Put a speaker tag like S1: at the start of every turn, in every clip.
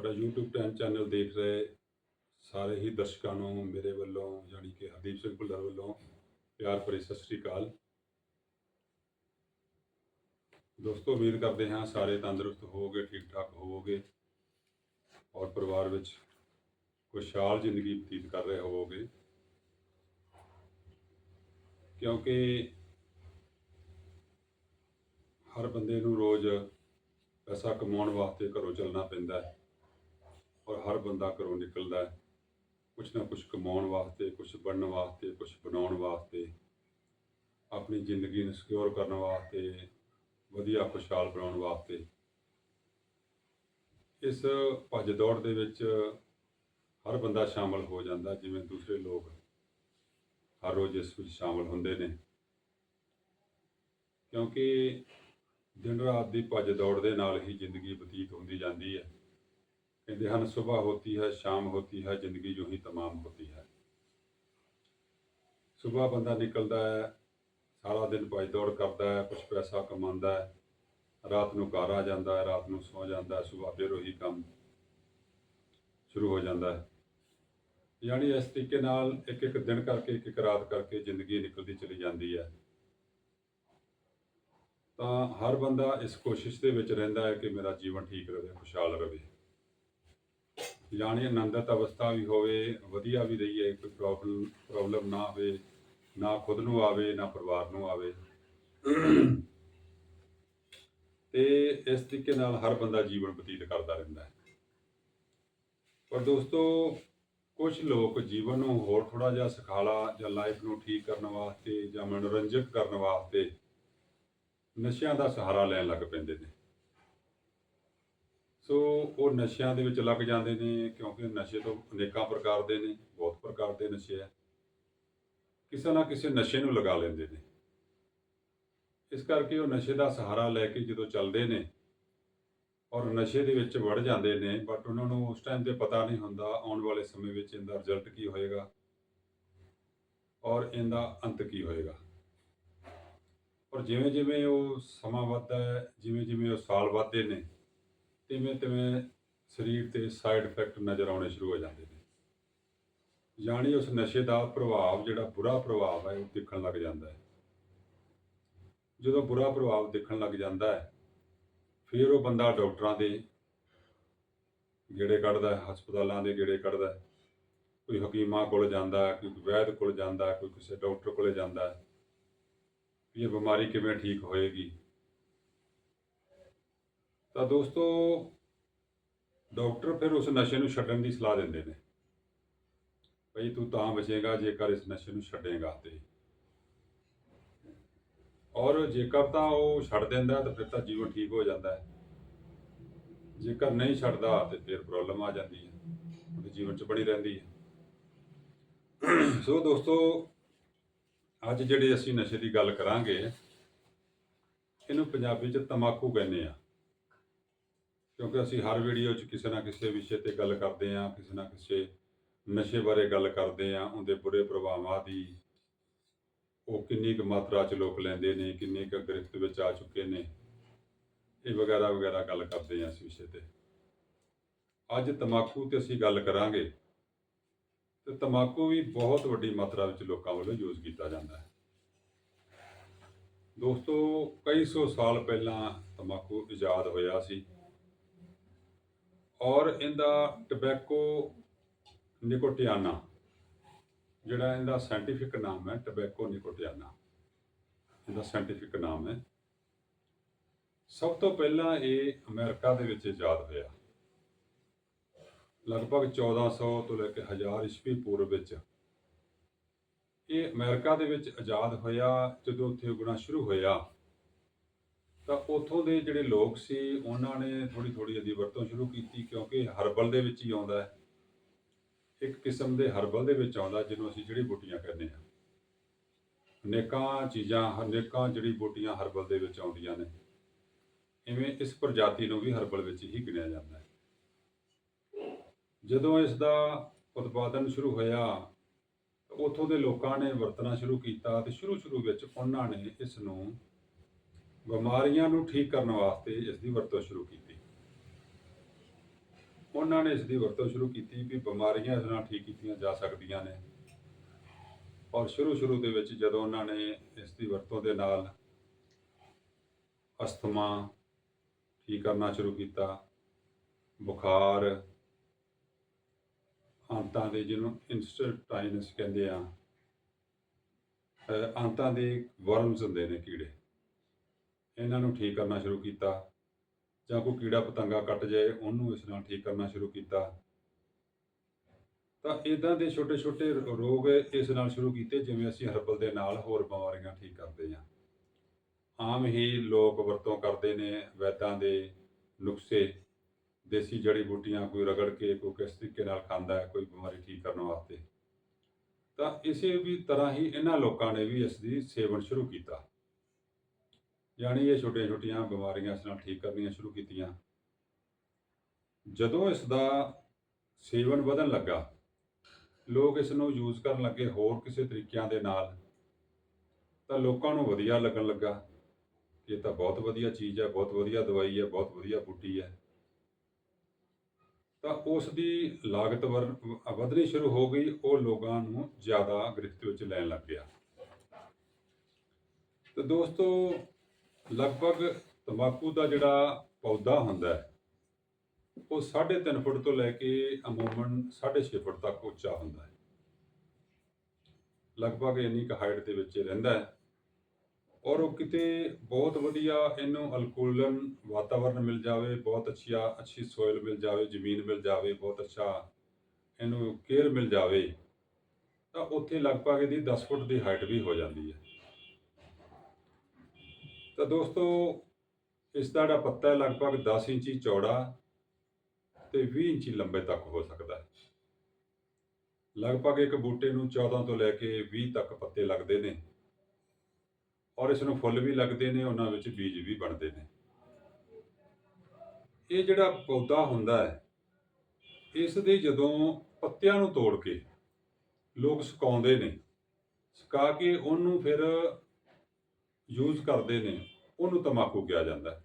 S1: ਤੁਹਾਡਾ YouTube time channel ਦੇਖ ਰਹੇ ਸਾਰੇ ਹੀ ਦਰਸ਼ਕਾਂ ਨੂੰ, ਮੇਰੇ ਵੱਲੋਂ, ਯਾਨੀ ਕਿ ਹਰਦੀਪ ਸਿੰਘ ਭੁੱਲਰ ਵੱਲੋਂ ਪਿਆਰ ਭਰੀ ਸਤਿ ਸ੍ਰੀ ਅਕਾਲ। ਦੋਸਤੋ, ਉਮੀਦ ਕਰਦੇ ਹਾਂ ਸਾਰੇ ਤੰਦਰੁਸਤ ਹੋਵੋਗੇ, ਠੀਕ ਠਾਕ ਹੋਵੋਗੇ ਔਰ ਪਰਿਵਾਰ ਵਿੱਚ ਖੁਸ਼ਹਾਲ ਜ਼ਿੰਦਗੀ ਬਤੀਤ ਕਰ ਰਹੇ ਹੋਵੋਗੇ। ਕਿਉਂਕਿ ਹਰ ਬੰਦੇ ਨੂੰ ਰੋਜ਼ ਪੈਸਾ ਕਮਾਉਣ ਵਾਸਤੇ ਘਰੋਂ ਚੱਲਣਾ ਪੈਂਦਾ ਹੈ। ਔਰ ਹਰ ਬੰਦਾ ਘਰੋਂ ਨਿਕਲਦਾ ਹੈ। ਕੁਛ ਨਾ ਕੁਛ ਕਮਾਉਣ ਵਾਸਤੇ, ਕੁਛ ਬਣਨ ਵਾਸਤੇ, ਕੁਛ ਬਣਾਉਣ ਵਾਸਤੇ, ਆਪਣੀ ਜ਼ਿੰਦਗੀ ਨੂੰ ਸਿਕਿਉਰ ਕਰਨ ਵਾਸਤੇ, ਵਧੀਆ, ਖੁਸ਼ਹਾਲ ਬਣਾਉਣ ਵਾਸਤੇ। ਇਸ ਭੱਜ ਦੌੜ ਦੇ ਵਿੱਚ ਹਰ ਬੰਦਾ ਸ਼ਾਮਲ ਹੋ ਜਾਂਦਾ, ਜਿਵੇਂ ਦੂਸਰੇ ਲੋਕ ਹਰ ਰੋਜ਼ ਇਸ ਵਿੱਚ ਸ਼ਾਮਲ ਹੁੰਦੇ ਨੇ। ਕਿਉਂਕਿ ਦਿਨ ਰਾਤ ਦੀ ਭੱਜ ਦੌੜ ਦੇ ਨਾਲ ਹੀ ਜ਼ਿੰਦਗੀ ਬਤੀਤ ਹੁੰਦੀ ਜਾਂਦੀ ਹੈ। ਕਹਿੰਦੇ ਹਨ ਸਵੇਰ ਹੋਤੀ ਹੈ, ਸ਼ਾਮ ਹੋਤੀ ਹੈ, ਜ਼ਿੰਦਗੀ ਜੋ ਹੀ ਤਮਾਮ ਹੋਤੀ ਹੈ। ਸਵੇਰ ਬੰਦਾ ਨਿਕਲਦਾ ਹੈ, ਸਾਰਾ ਦਿਨ ਭੱਜ ਦੌੜ ਕਰਦਾ ਹੈ ਕੁਝ ਪੈਸਾ ਕਮਾਉਂਦਾ ਹੈ, ਰਾਤ ਨੂੰ ਘਰ ਆ ਜਾਂਦਾ ਹੈ, ਰਾਤ ਨੂੰ ਸੌ ਜਾਂਦਾ ਹੈ ਸਵੇਰ ਫਿਰ ਉਹੀ ਕੰਮ ਸ਼ੁਰੂ ਹੋ ਜਾਂਦਾ ਹੈ। ਯਾਨੀ ਇਸ ਤਰੀਕੇ ਨਾਲ ਇੱਕ ਇੱਕ ਦਿਨ ਕਰਕੇ ਇੱਕ ਇੱਕ ਰਾਤ ਕਰਕੇ ਜ਼ਿੰਦਗੀ ਨਿਕਲਦੀ ਚਲੀ ਜਾਂਦੀ ਹੈ। ਤਾਂ ਹਰ ਬੰਦਾ ਇਸ ਕੋਸ਼ਿਸ਼ ਦੇ ਵਿੱਚ ਰਹਿੰਦਾ ਹੈ ਕਿ ਮੇਰਾ ਜੀਵਨ ਠੀਕ ਰਹੇ, ਖੁਸ਼ਹਾਲ ਰਹੇ। ਜਾਣੀ ਆਨੰਦਤ ਅਵਸਥਾ ਵੀ ਹੋਵੇ, ਵਧੀਆ ਵੀ ਰਹੀਏ, ਕੋਈ ਪ੍ਰੋਬਲਮ ਪ੍ਰੋਬਲਮ ਨਾ ਆਵੇ, ਨਾ ਖੁਦ ਨੂੰ ਆਵੇ, ਨਾ ਪਰਿਵਾਰ ਨੂੰ ਆਵੇ। ਤੇ ਇਸ ਤਰੀਕੇ ਨਾਲ ਹਰ ਬੰਦਾ ਜੀਵਨ ਬਤੀਤ ਕਰਦਾ ਰਹਿੰਦਾ ਹੈ। ਪਰ ਦੋਸਤੋ ਕੁਝ ਲੋਕ ਜੀਵਨ ਨੂੰ ਹੋਰ ਥੋੜਾ ਜਿਹਾ ਸੁਖਾਲਾ ਜਾਂ ਲਾਈਫ ਨੂੰ ਠੀਕ ਕਰਨ ਵਾਸਤੇ ਜਾਂ ਮਨੋਰੰਜਕ ਕਰਨ ਵਾਸਤੇ ਨਸ਼ਿਆਂ ਦਾ ਸਹਾਰਾ ਲੈਣ ਲੱਗ ਪੈਂਦੇ ਨੇ। ਸੋ ਉਹ ਨਸ਼ਿਆਂ ਦੇ ਵਿੱਚ ਲੱਗ ਜਾਂਦੇ ਨੇ ਕਿਉਂਕਿ ਨਸ਼ੇ ਤੋਂ ਅਨੇਕਾਂ ਪ੍ਰਕਾਰ ਦੇ ਨੇ, ਬਹੁਤ ਪ੍ਰਕਾਰ ਦੇ ਨਸ਼ੇ ਆ। ਕਿਸੇ ਨਾ ਕਿਸੇ ਨਸ਼ੇ ਨੂੰ ਲਗਾ ਲੈਂਦੇ ਨੇ। ਇਸ ਕਰਕੇ ਉਹ ਨਸ਼ੇ ਦਾ ਸਹਾਰਾ ਲੈ ਕੇ ਜਦੋਂ ਚੱਲਦੇ ਨੇ ਔਰ ਨਸ਼ੇ ਦੇ ਵਿੱਚ ਵੜ ਜਾਂਦੇ ਨੇ ਬਟ ਉਹਨਾਂ ਨੂੰ ਉਸ ਟਾਈਮ ਤੇ ਪਤਾ ਨਹੀਂ ਹੁੰਦਾ ਆਉਣ ਵਾਲੇ ਸਮੇਂ ਵਿੱਚ ਇਹਦਾ ਰਿਜ਼ਲਟ ਕੀ ਹੋਏਗਾ ਔਰ ਇਹਦਾ ਅੰਤ ਕੀ ਹੋਏਗਾ। ਔਰ ਜਿਵੇਂ ਜਿਵੇਂ ਉਹ ਸਮਾਂ ਵੱਧਦਾ ਹੈ ਜਿਵੇਂ ਜਿਵੇਂ ਉਹ ਸਾਲ ਵੱਧਦੇ ਨੇ ਤਿਵੇਂ ਤਿਵੇਂ ਸਰੀਰ ਤੇ ਸਾਈਡ ਇਫੈਕਟ ਨਜ਼ਰ ਆਉਣੇ ਸ਼ੁਰੂ ਹੋ ਜਾਂਦੇ ਨੇ। ਯਾਨੀ ਉਸ ਨਸ਼ੇ ਦਾ ਪ੍ਰਭਾਵ, ਜਿਹੜਾ ਬੁਰਾ ਪ੍ਰਭਾਵ ਹੈ, ਉਹ ਦਿਖਣ ਲੱਗ ਜਾਂਦਾ ਹੈ। ਜਦੋਂ ਬੁਰਾ ਪ੍ਰਭਾਵ ਦਿਖਣ ਲੱਗ ਜਾਂਦਾ ਹੈ, ਫਿਰ ਉਹ ਬੰਦਾ ਡਾਕਟਰਾਂ ਦੇ ਗੇੜੇ ਕੱਢਦਾ ਹੈ, ਹਸਪਤਾਲਾਂ ਦੇ ਗੇੜੇ ਕੱਢਦਾ ਹੈ। ਕੋਈ ਹਕੀਮਾਂ ਕੋਲ ਜਾਂਦਾ ਹੈ, ਕੋਈ ਵੈਦ ਕੋਲ ਜਾਂਦਾ ਹੈ, ਕੋਈ ਕਿਸੇ ਡਾਕਟਰ ਕੋਲੇ ਜਾਂਦਾ ਹੈ। ਵੀ ਇਹ ਬਿਮਾਰੀ ਕਿਵੇਂ ਠੀਕ ਹੋਏਗੀ? ਤਾਂ ਦੋਸਤੋ, ਡਾਕਟਰ ਫਿਰ ਉਸ ਨਸ਼ੇ ਨੂੰ ਛੱਡਣ ਦੀ ਸਲਾਹ ਦਿੰਦੇ ਨੇ। ਭਈ ਤੂੰ ਤਾਂ ਬਚੇਗਾ ਜੇਕਰ ਇਸ ਨਸ਼ੇ ਨੂੰ ਛੱਡੇਗਾ ਤੇ। ਔਰ ਜੇਕਰ ਤਾਂ ਉਹ ਛੱਡ ਦਿੰਦਾ ਤਾਂ ਫਿਰ ਤਾਂ ਜੀਵਨ ਠੀਕ ਹੋ ਜਾਂਦਾ ਹੈ। ਜੇਕਰ ਨਹੀਂ ਛੱਡਦਾ ਤੇ ਫਿਰ ਪ੍ਰੋਬਲਮ ਆ ਜਾਂਦੀ ਹੈ। ਉਹਦੇ ਜੀਵਨ 'ਚ ਬਣੀ ਰਹਿੰਦੀ ਹੈ। ਸੋ ਦੋਸਤੋ, ਅੱਜ ਜਿਹੜੇ ਅਸੀਂ ਨਸ਼ੇ ਦੀ ਗੱਲ ਕਰਾਂਗੇ, ਇਹਨੂੰ ਪੰਜਾਬੀ 'ਚ ਤਮਾਕੂ ਕਹਿੰਦੇ ਆ। ਕਿਉਂਕਿ ਅਸੀਂ ਹਰ ਵੀਡੀਓ 'ਚ ਕਿਸੇ ਨਾ ਕਿਸੇ ਵਿਸ਼ੇ ਤੇ ਗੱਲ ਕਰਦੇ ਆ ਕਿਸੇ ਨਾ ਕਿਸੇ ਨਸ਼ੇ ਬਾਰੇ ਗੱਲ ਕਰਦੇ ਆ ਉਹਦੇ ਬੁਰੇ ਪ੍ਰਭਾਵਾਂ ਦੀ ਉਹ ਕਿੰਨੀ ਕੁ ਮਾਤਰਾ 'ਚ ਲੋਕ ਲੈਂਦੇ ਨੇ, ਕਿੰਨੇ ਕੁ ਗ੍ਰਿਫਤ ਵਿੱਚ ਆ ਚੁੱਕੇ ਨੇ, ਇਹ ਵਗੈਰਾ ਵਗੈਰਾ ਗੱਲ ਕਰਦੇ ਆ ਇਸ ਵਿਸ਼ੇ ਤੇ। ਅੱਜ ਤਮਾਕੂ ਤੇ ਅਸੀਂ ਗੱਲ ਕਰਾਂਗੇ ਤੇ ਤਮਾਕੂ ਵੀ ਬਹੁਤ ਵੱਡੀ ਮਾਤਰਾ ਵਿੱਚ ਲੋਕਾਂ ਵੱਲੋਂ ਯੂਜ਼ ਕੀਤਾ ਜਾਂਦਾ ਹੈ। ਦੋਸਤੋ, ਕਈ ਸੌ ਸਾਲ ਪਹਿਲਾਂ ਤਮਾਕੂ ਇਜਾਦ ਹੋਇਆ ਸੀ। ਔਰ ਇਹਦਾ ਟਬੈਕੋ ਨਿਕੋਟਿਆਨਾ, ਜਿਹੜਾ ਇਹਦਾ ਸਾਇੰਟੀਫਿਕ ਨਾਮ ਹੈ ਟਬੈਕੋ ਨਿਕੋਟਿਆਨਾ। ਇਹਦਾ ਸਾਇੰਟੀਫਿਕ ਨਾਮ ਹੈ। ਸਭ ਤੋਂ ਪਹਿਲਾਂ ਇਹ ਅਮਰੀਕਾ ਦੇ ਵਿੱਚ ਇਜਾਦ ਹੋਇਆ। ਲਗਭਗ 1400 ਤੋਂ ਲੈ ਕੇ 1000 ਈਸਵੀ ਪੂਰਵ ਵਿੱਚ ਇਹ ਅਮਰੀਕਾ ਦੇ ਵਿੱਚ ਆਜ਼ਾਦ ਹੋਇਆ, ਜਦੋਂ ਉੱਥੇ ਉਗਣਾ ਸ਼ੁਰੂ ਹੋਇਆ। ਤਾਂ ਉੱਥੋਂ ਦੇ ਜਿਹੜੇ ਲੋਕ ਸੀ, ਉਹਨਾਂ ਨੇ ਥੋੜੀ ਥੋੜੀ ਇਹਦੀ ਵਰਤੋਂ ਸ਼ੁਰੂ ਕੀਤੀ ਕਿਉਂਕਿ ਹਰਬਲ ਦੇ ਵਿੱਚ ਹੀ ਆਉਂਦਾ ਹੈ। ਇੱਕ ਕਿਸਮ ਦੇ ਹਰਬਲ ਦੇ ਵਿੱਚ ਆਉਂਦਾ ਜਿਹਨੂੰ ਅਸੀਂ ਜੜੀ ਬੂਟੀਆਂ ਕਹਿੰਦੇ ਹਾਂ। ਅਨੇਕਾਂ ਚੀਜ਼ਾਂ ਅਨੇਕਾਂ ਜੜੀ ਬੂਟੀਆਂ ਹਰਬਲ ਦੇ ਵਿੱਚ ਆਉਂਦੀਆਂ ਨੇ। ਇਵੇਂ ਇਸ ਪ੍ਰਜਾਤੀ ਨੂੰ ਵੀ ਹਰਬਲ ਵਿੱਚ ਹੀ ਗਿਣਿਆ ਜਾਂਦਾ ਹੈ। ਜਦੋਂ ਇਸ ਦਾ ਉਤਪਾਦਨ ਸ਼ੁਰੂ ਹੋਇਆ ਉਥੋਂ ਦੇ ਲੋਕਾਂ ਨੇ ਵਰਤਣਾ ਸ਼ੁਰੂ ਕੀਤਾ ਤੇ ਸ਼ੁਰੂ ਸ਼ੁਰੂ ਵਿੱਚ ਉਹਨਾਂ ਨੇ ਇਸ ਨੂੰ ਬਿਮਾਰੀਆਂ ਨੂੰ ਠੀਕ ਕਰਨ ਵਾਸਤੇ ਇਸ ਦੀ ਵਰਤੋਂ ਸ਼ੁਰੂ ਕੀਤੀ। ਉਹਨਾਂ ਨੇ ਇਸ ਦੀ ਵਰਤੋਂ ਸ਼ੁਰੂ ਕੀਤੀ ਵੀ ਬਿਮਾਰੀਆਂ ਇਸ ਨਾਲ ਠੀਕ ਕੀਤੀਆਂ ਜਾ ਸਕਦੀਆਂ ਨੇ। ਔਰ ਸ਼ੁਰੂ ਸ਼ੁਰੂ ਦੇ ਵਿੱਚ ਜਦੋਂ ਉਹਨਾਂ ਨੇ ਇਸ ਦੀ ਵਰਤੋਂ ਦੇ ਨਾਲ ਅਸਥਮਾ ਠੀਕ ਕਰਨਾ ਸ਼ੁਰੂ ਕੀਤਾ, ਬੁਖਾਰ, ਆਂਤਾਂ ਦੇ ਜਿਹਨੂੰ ਇਨਸਟਾਈਨਸ ਕਹਿੰਦੇ ਆ ਆਂਤਾਂ ਦੇ ਵਰਮਸ ਹੁੰਦੇ ਨੇ ਕੀੜੇ। ਇਹਨਾਂ ਨੂੰ ਠੀਕ ਕਰਨਾ ਸ਼ੁਰੂ ਕੀਤਾ ਜਾਂ ਕੋਈ ਕੀੜਾ ਪਤੰਗਾ ਕੱਟ ਜਾਏ, ਉਹਨੂੰ ਇਸ ਨਾਲ ਠੀਕ ਕਰਨਾ ਸ਼ੁਰੂ ਕੀਤਾ। ਤਾਂ ਇਦਾਂ ਦੇ ਛੋਟੇ ਛੋਟੇ ਰੋਗ ਇਸ ਨਾਲ ਸ਼ੁਰੂ ਕੀਤੇ, ਜਿਵੇਂ ਅਸੀਂ ਹਰਬਲ ਦੇ ਨਾਲ ਹੋਰ ਬਿਮਾਰੀਆਂ ਠੀਕ ਕਰਦੇ ਹਾਂ। ਆਮ ਹੀ ਲੋਕ ਵਰਤੋਂ ਕਰਦੇ ਨੇ ਵੈਦਾਂ ਦੇ ਨੁਕਸੇ ਦੇਸੀ ਜੜੀ ਬੂਟੀਆਂ ਕੋਈ ਰਗੜ ਕੇ, ਕੋਈ ਕਿਸ ਤਰੀਕੇ ਨਾਲ ਖਾਂਦਾ ਹੈ ਕੋਈ ਬਿਮਾਰੀ ਠੀਕ ਕਰਨ ਵਾਸਤੇ। ਤਾਂ ਇਸੇ ਵੀ ਤਰ੍ਹਾਂ ਹੀ ਇਹਨਾਂ ਲੋਕਾਂ ਨੇ ਵੀ ਇਸ ਦੀ ਸੇਵਨ ਸ਼ੁਰੂ ਕੀਤਾ। ਯਾਨੀ ਇਹ ਛੋਟੀਆਂ ਛੋਟੀਆਂ ਬਿਮਾਰੀਆਂ ਇਸ ਨਾਲ ਠੀਕ ਕਰਨੀਆਂ ਸ਼ੁਰੂ ਕੀਤੀਆਂ। ਜਦੋਂ ਇਸ ਦਾ ਸੇਵਨ ਵਧਣ ਲੱਗਾ, ਲੋਕ ਇਸ ਨੂੰ ਯੂਜ਼ ਕਰਨ ਲੱਗੇ ਹੋਰ ਕਿਸੇ ਤਰੀਕਿਆਂ ਦੇ ਨਾਲ, ਤਾਂ ਲੋਕਾਂ ਨੂੰ ਵਧੀਆ ਲੱਗਣ ਲੱਗਾ ਕਿ ਇਹ ਤਾਂ ਬਹੁਤ ਵਧੀਆ ਚੀਜ਼ ਹੈ, ਬਹੁਤ ਵਧੀਆ ਦਵਾਈ ਹੈ, ਬਹੁਤ ਵਧੀਆ ਬੂਟੀ ਹੈ। ਤਾਂ ਉਸ ਦੀ ਲਾਗਤ ਵਰ- ਵਧਣੀ ਸ਼ੁਰੂ ਹੋ ਗਈ, ਉਹ ਲੋਕਾਂ ਨੂੰ ਜ਼ਿਆਦਾ ਗ੍ਰਿਫਤ ਵਿੱਚ ਲੈਣ ਲੱਗ ਗਿਆ। ਤੇ ਦੋਸਤੋ ਲਗਭਗ ਤੰਬਾਕੂ ਦਾ ਜਿਹੜਾ ਪੌਦਾ ਹੁੰਦਾ ਹੈ, ਉਹ 3.5 ਫੁੱਟ ਤੋਂ ਲੈ ਕੇ ਅਮੂਮਨ 6.5 ਫੁੱਟ ਤੱਕ ਉੱਚਾ ਹੁੰਦਾ ਹੈ। ਲਗਭਗ ਇੰਨੀ ਕੁ ਹਾਈਟ ਦੇ ਵਿੱਚ ਇਹ ਰਹਿੰਦਾ ਹੈ ਔਰ ਉਹ ਕਿਤੇ ਬਹੁਤ ਵਧੀਆ ਇਹਨੂੰ ਅਲਕੂਲਨ ਵਾਤਾਵਰਨ ਮਿਲ ਜਾਵੇ, ਬਹੁਤ ਅੱਛੀਆ ਅੱਛੀ ਸੋਇਲ ਮਿਲ ਜਾਵੇ, ਜ਼ਮੀਨ ਮਿਲ ਜਾਵੇ, ਬਹੁਤ ਅੱਛਾ ਇਹਨੂੰ ਕੇਅਰ ਮਿਲ ਜਾਵੇ, ਤਾਂ ਉੱਥੇ ਲਗਭਗ ਇਹਦੀ 10 ਫੁੱਟ ਦੀ ਹਾਈਟ ਵੀ ਹੋ ਜਾਂਦੀ ਹੈ। ਤਾਂ ਦੋਸਤੋ, ਇਸ ਦਾ ਜਿਹੜਾ ਪੱਤਾ ਲਗਭਗ 10 ਇੰਚੀ ਚੌੜਾ ਤੇ 20 ਇੰਚੀ ਲੰਬੇ ਤੱਕ ਹੋ ਸਕਦਾ ਹੈ। ਲਗਭਗ ਇੱਕ ਬੂਟੇ ਨੂੰ 14 ਤੋਂ ਲੈ ਕੇ 20 ਤੱਕ ਪੱਤੇ ਲੱਗਦੇ ਨੇ ਔਰ ਇਸ ਨੂੰ ਫੁੱਲ ਵੀ ਲੱਗਦੇ ਨੇ, ਉਹਨਾਂ ਵਿੱਚ ਬੀਜ ਵੀ ਬਣਦੇ ਨੇ। ਇਹ ਜਿਹੜਾ ਪੌਦਾ ਹੁੰਦਾ ਹੈ, ਇਸ ਦੇ ਜਦੋਂ ਪੱਤਿਆਂ ਨੂੰ ਤੋੜ ਕੇ ਲੋਕ ਸੁਕਾਉਂਦੇ ਨੇ, ਸੁਕਾ ਕੇ ਉਹਨੂੰ ਫਿਰ ਯੂਜ਼ ਕਰਦੇ ਨੇ, ਉਹਨੂੰ ਤਮਾਕੂ ਕਿਹਾ ਜਾਂਦਾ ਹੈ।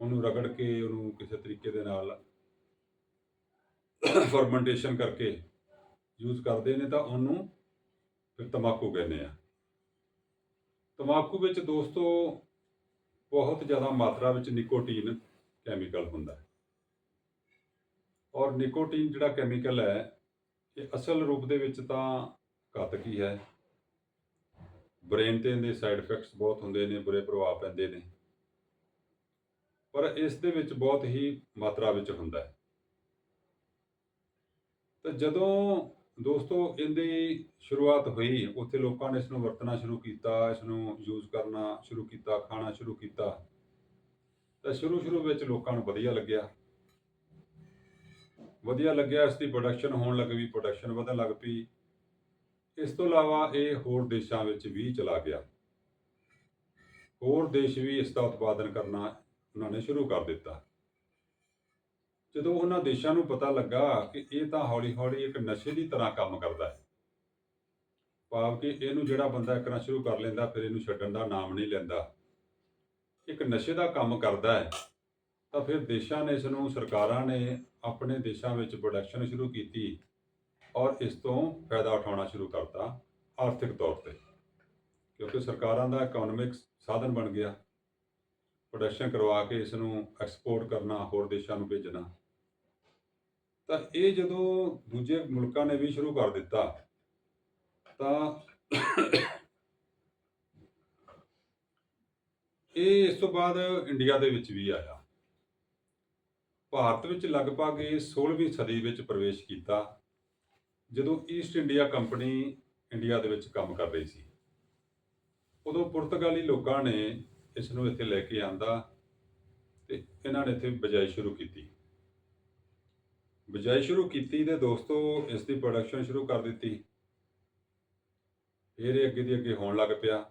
S1: ਉਹਨੂੰ ਰਗੜ ਕੇ, ਉਹਨੂੰ ਕਿਸੇ ਤਰੀਕੇ ਦੇ ਨਾਲ ਫਰਮੈਂਟੇਸ਼ਨ ਕਰਕੇ ਯੂਜ਼ ਕਰਦੇ ਨੇ ਤਾਂ ਉਹਨੂੰ ਫਿਰ ਤਮਾਕੂ ਕਹਿੰਦੇ ਆ। ਤਮਾਕੂ ਵਿੱਚ ਦੋਸਤੋ ਬਹੁਤ ਜ਼ਿਆਦਾ ਮਾਤਰਾ ਵਿੱਚ ਨਿਕੋਟੀਨ ਕੈਮੀਕਲ ਹੁੰਦਾ ਹੈ। ਔਰ ਨਿਕੋਟੀਨ ਜਿਹੜਾ ਕੈਮੀਕਲ ਹੈ, ਇਹ ਅਸਲ ਰੂਪ ਦੇ ਵਿੱਚ ਤਾਂ ਘਾਤਕ ਹੀ ਹੈ। ਬ੍ਰੇਨ ਤੇ ਇਹਦੇ ਸਾਈਡ ਇਫੈਕਟਸ ਬਹੁਤ ਹੁੰਦੇ ਨੇ, ਬੁਰੇ ਪ੍ਰਭਾਵ ਪੈਂਦੇ ਨੇ। ਪਰ ਇਸ ਦੇ ਵਿੱਚ ਬਹੁਤ ਹੀ ਮਾਤਰਾ ਵਿੱਚ ਹੁੰਦਾ ਹੈ। ਤਾਂ ਜਦੋਂ ਦੋਸਤੋ ਇਹਦੀ ਸ਼ੁਰੂਆਤ ਹੋਈ, ਉੱਥੇ ਲੋਕਾਂ ਨੇ ਇਸ ਨੂੰ ਵਰਤਣਾ ਸ਼ੁਰੂ ਕੀਤਾ ਇਸ ਨੂੰ ਯੂਜ਼ ਕਰਨਾ ਸ਼ੁਰੂ ਕੀਤਾ, ਖਾਣਾ ਸ਼ੁਰੂ ਕੀਤਾ, ਤਾਂ ਸ਼ੁਰੂ ਸ਼ੁਰੂ ਵਿੱਚ ਲੋਕਾਂ ਨੂੰ ਵਧੀਆ ਲੱਗਿਆ। ਵਧੀਆ ਲੱਗਿਆ, ਇਸ ਦੀ ਪ੍ਰੋਡਕਸ਼ਨ ਹੋਣ ਲੱਗ ਪਈ ਪ੍ਰੋਡਕਸ਼ਨ ਵਧਣ ਲੱਗ ਪਈ। ਇਸ ਤੋਂ ਇਲਾਵਾ ਇਹ ਹੋਰ ਦੇਸ਼ਾਂ ਵਿੱਚ ਵੀ ਚਲਾ ਗਿਆ। ਹੋਰ ਦੇਸ਼ ਵੀ ਇਸ ਦਾ ਉਤਪਾਦਨ ਕਰਨਾ ਉਹਨਾਂ ਨੇ ਸ਼ੁਰੂ ਕਰ ਦਿੱਤਾ। ਜਦੋਂ ਉਹਨਾਂ ਦੇਸ਼ਾਂ ਨੂੰ ਪਤਾ ਲੱਗਾ ਕਿ ਇਹ ਤਾਂ ਹੌਲੀ-ਹੌਲੀ ਇੱਕ ਨਸ਼ੇ ਦੀ ਤਰ੍ਹਾਂ ਕੰਮ ਕਰਦਾ ਹੈ, ਭਾਵ ਕਿ ਇਹਨੂੰ ਜਿਹੜਾ ਬੰਦਾ ਕਰਨਾ ਸ਼ੁਰੂ ਕਰ ਲੈਂਦਾ, ਫਿਰ ਇਹਨੂੰ ਛੱਡਣ ਦਾ ਨਾਮ ਨਹੀਂ ਲੈਂਦਾ। ਇੱਕ ਨਸ਼ੇ ਦਾ ਕੰਮ ਕਰਦਾ ਹੈ, ਤਾਂ ਫਿਰ ਦੇਸ਼ਾਂ ਨੇ ਇਸ ਨੂੰ, ਸਰਕਾਰਾਂ ਨੇ ਆਪਣੇ ਦੇਸ਼ਾਂ ਵਿੱਚ ਪ੍ਰੋਡਕਸ਼ਨ ਸ਼ੁਰੂ ਕੀਤੀ। ਔਰ ਇਸ ਤੋਂ ਫਾਇਦਾ ਉਠਾਉਣਾ ਸ਼ੁਰੂ ਕਰਤਾ ਆਰਥਿਕ ਤੌਰ ਤੇ। ਕਿਉਂਕਿ ਸਰਕਾਰਾਂ ਦਾ ਇਕਨੋਮਿਕ ਸਾਧਨ ਬਣ ਗਿਆ। ਪ੍ਰੋਡਕਸ਼ਨ ਕਰਵਾ ਕੇ ਇਸ ਨੂੰ ਐਕਸਪੋਰਟ ਕਰਨਾ, ਹੋਰ ਦੇਸ਼ਾਂ ਨੂੰ ਭੇਜਣਾ। ਤਾਂ ਇਹ ਜਦੋਂ ਦੂਜੇ ਮੁਲਕਾਂ ਨੇ ਵੀ ਸ਼ੁਰੂ ਕਰ ਦਿੱਤਾ, ਤਾਂ ਇਹ ਇਸ ਤੋਂ ਬਾਅਦ ਇੰਡੀਆ ਦੇ ਵਿੱਚ ਵੀ ਆਇਆ। ਭਾਰਤ ਵਿੱਚ ਲਗਭਗ ਇਹ 16ਵੀਂ ਸਦੀ ਵਿੱਚ ਪ੍ਰਵੇਸ਼ ਕੀਤਾ। ਜਦੋਂ ਈਸਟ ਇੰਡੀਆ ਕੰਪਨੀ ਇੰਡੀਆ ਦੇ ਵਿੱਚ ਕੰਮ ਕਰ ਰਹੀ ਸੀ, ਉਦੋਂ ਪੁਰਤਗਾਲੀ ਲੋਕਾਂ ਨੇ ਇਸ ਨੂੰ ਇੱਥੇ ਲੈ ਕੇ ਆਂਦਾ ਤੇ ਇਹਨਾਂ ਨੇ ਇੱਥੇ ਬਿਜਾਈ ਸ਼ੁਰੂ ਕੀਤੀ। ਬਿਜਾਈ ਸ਼ੁਰੂ ਕੀਤੀ ਤੇ ਦੋਸਤੋ ਇਸ ਦੀ ਪ੍ਰੋਡਕਸ਼ਨ ਸ਼ੁਰੂ ਕਰ ਦਿੱਤੀ। ਫਿਰ ਇਹ ਅੱਗੇ ਦੀ ਅੱਗੇ ਹੋਣ ਲੱਗ ਪਿਆ।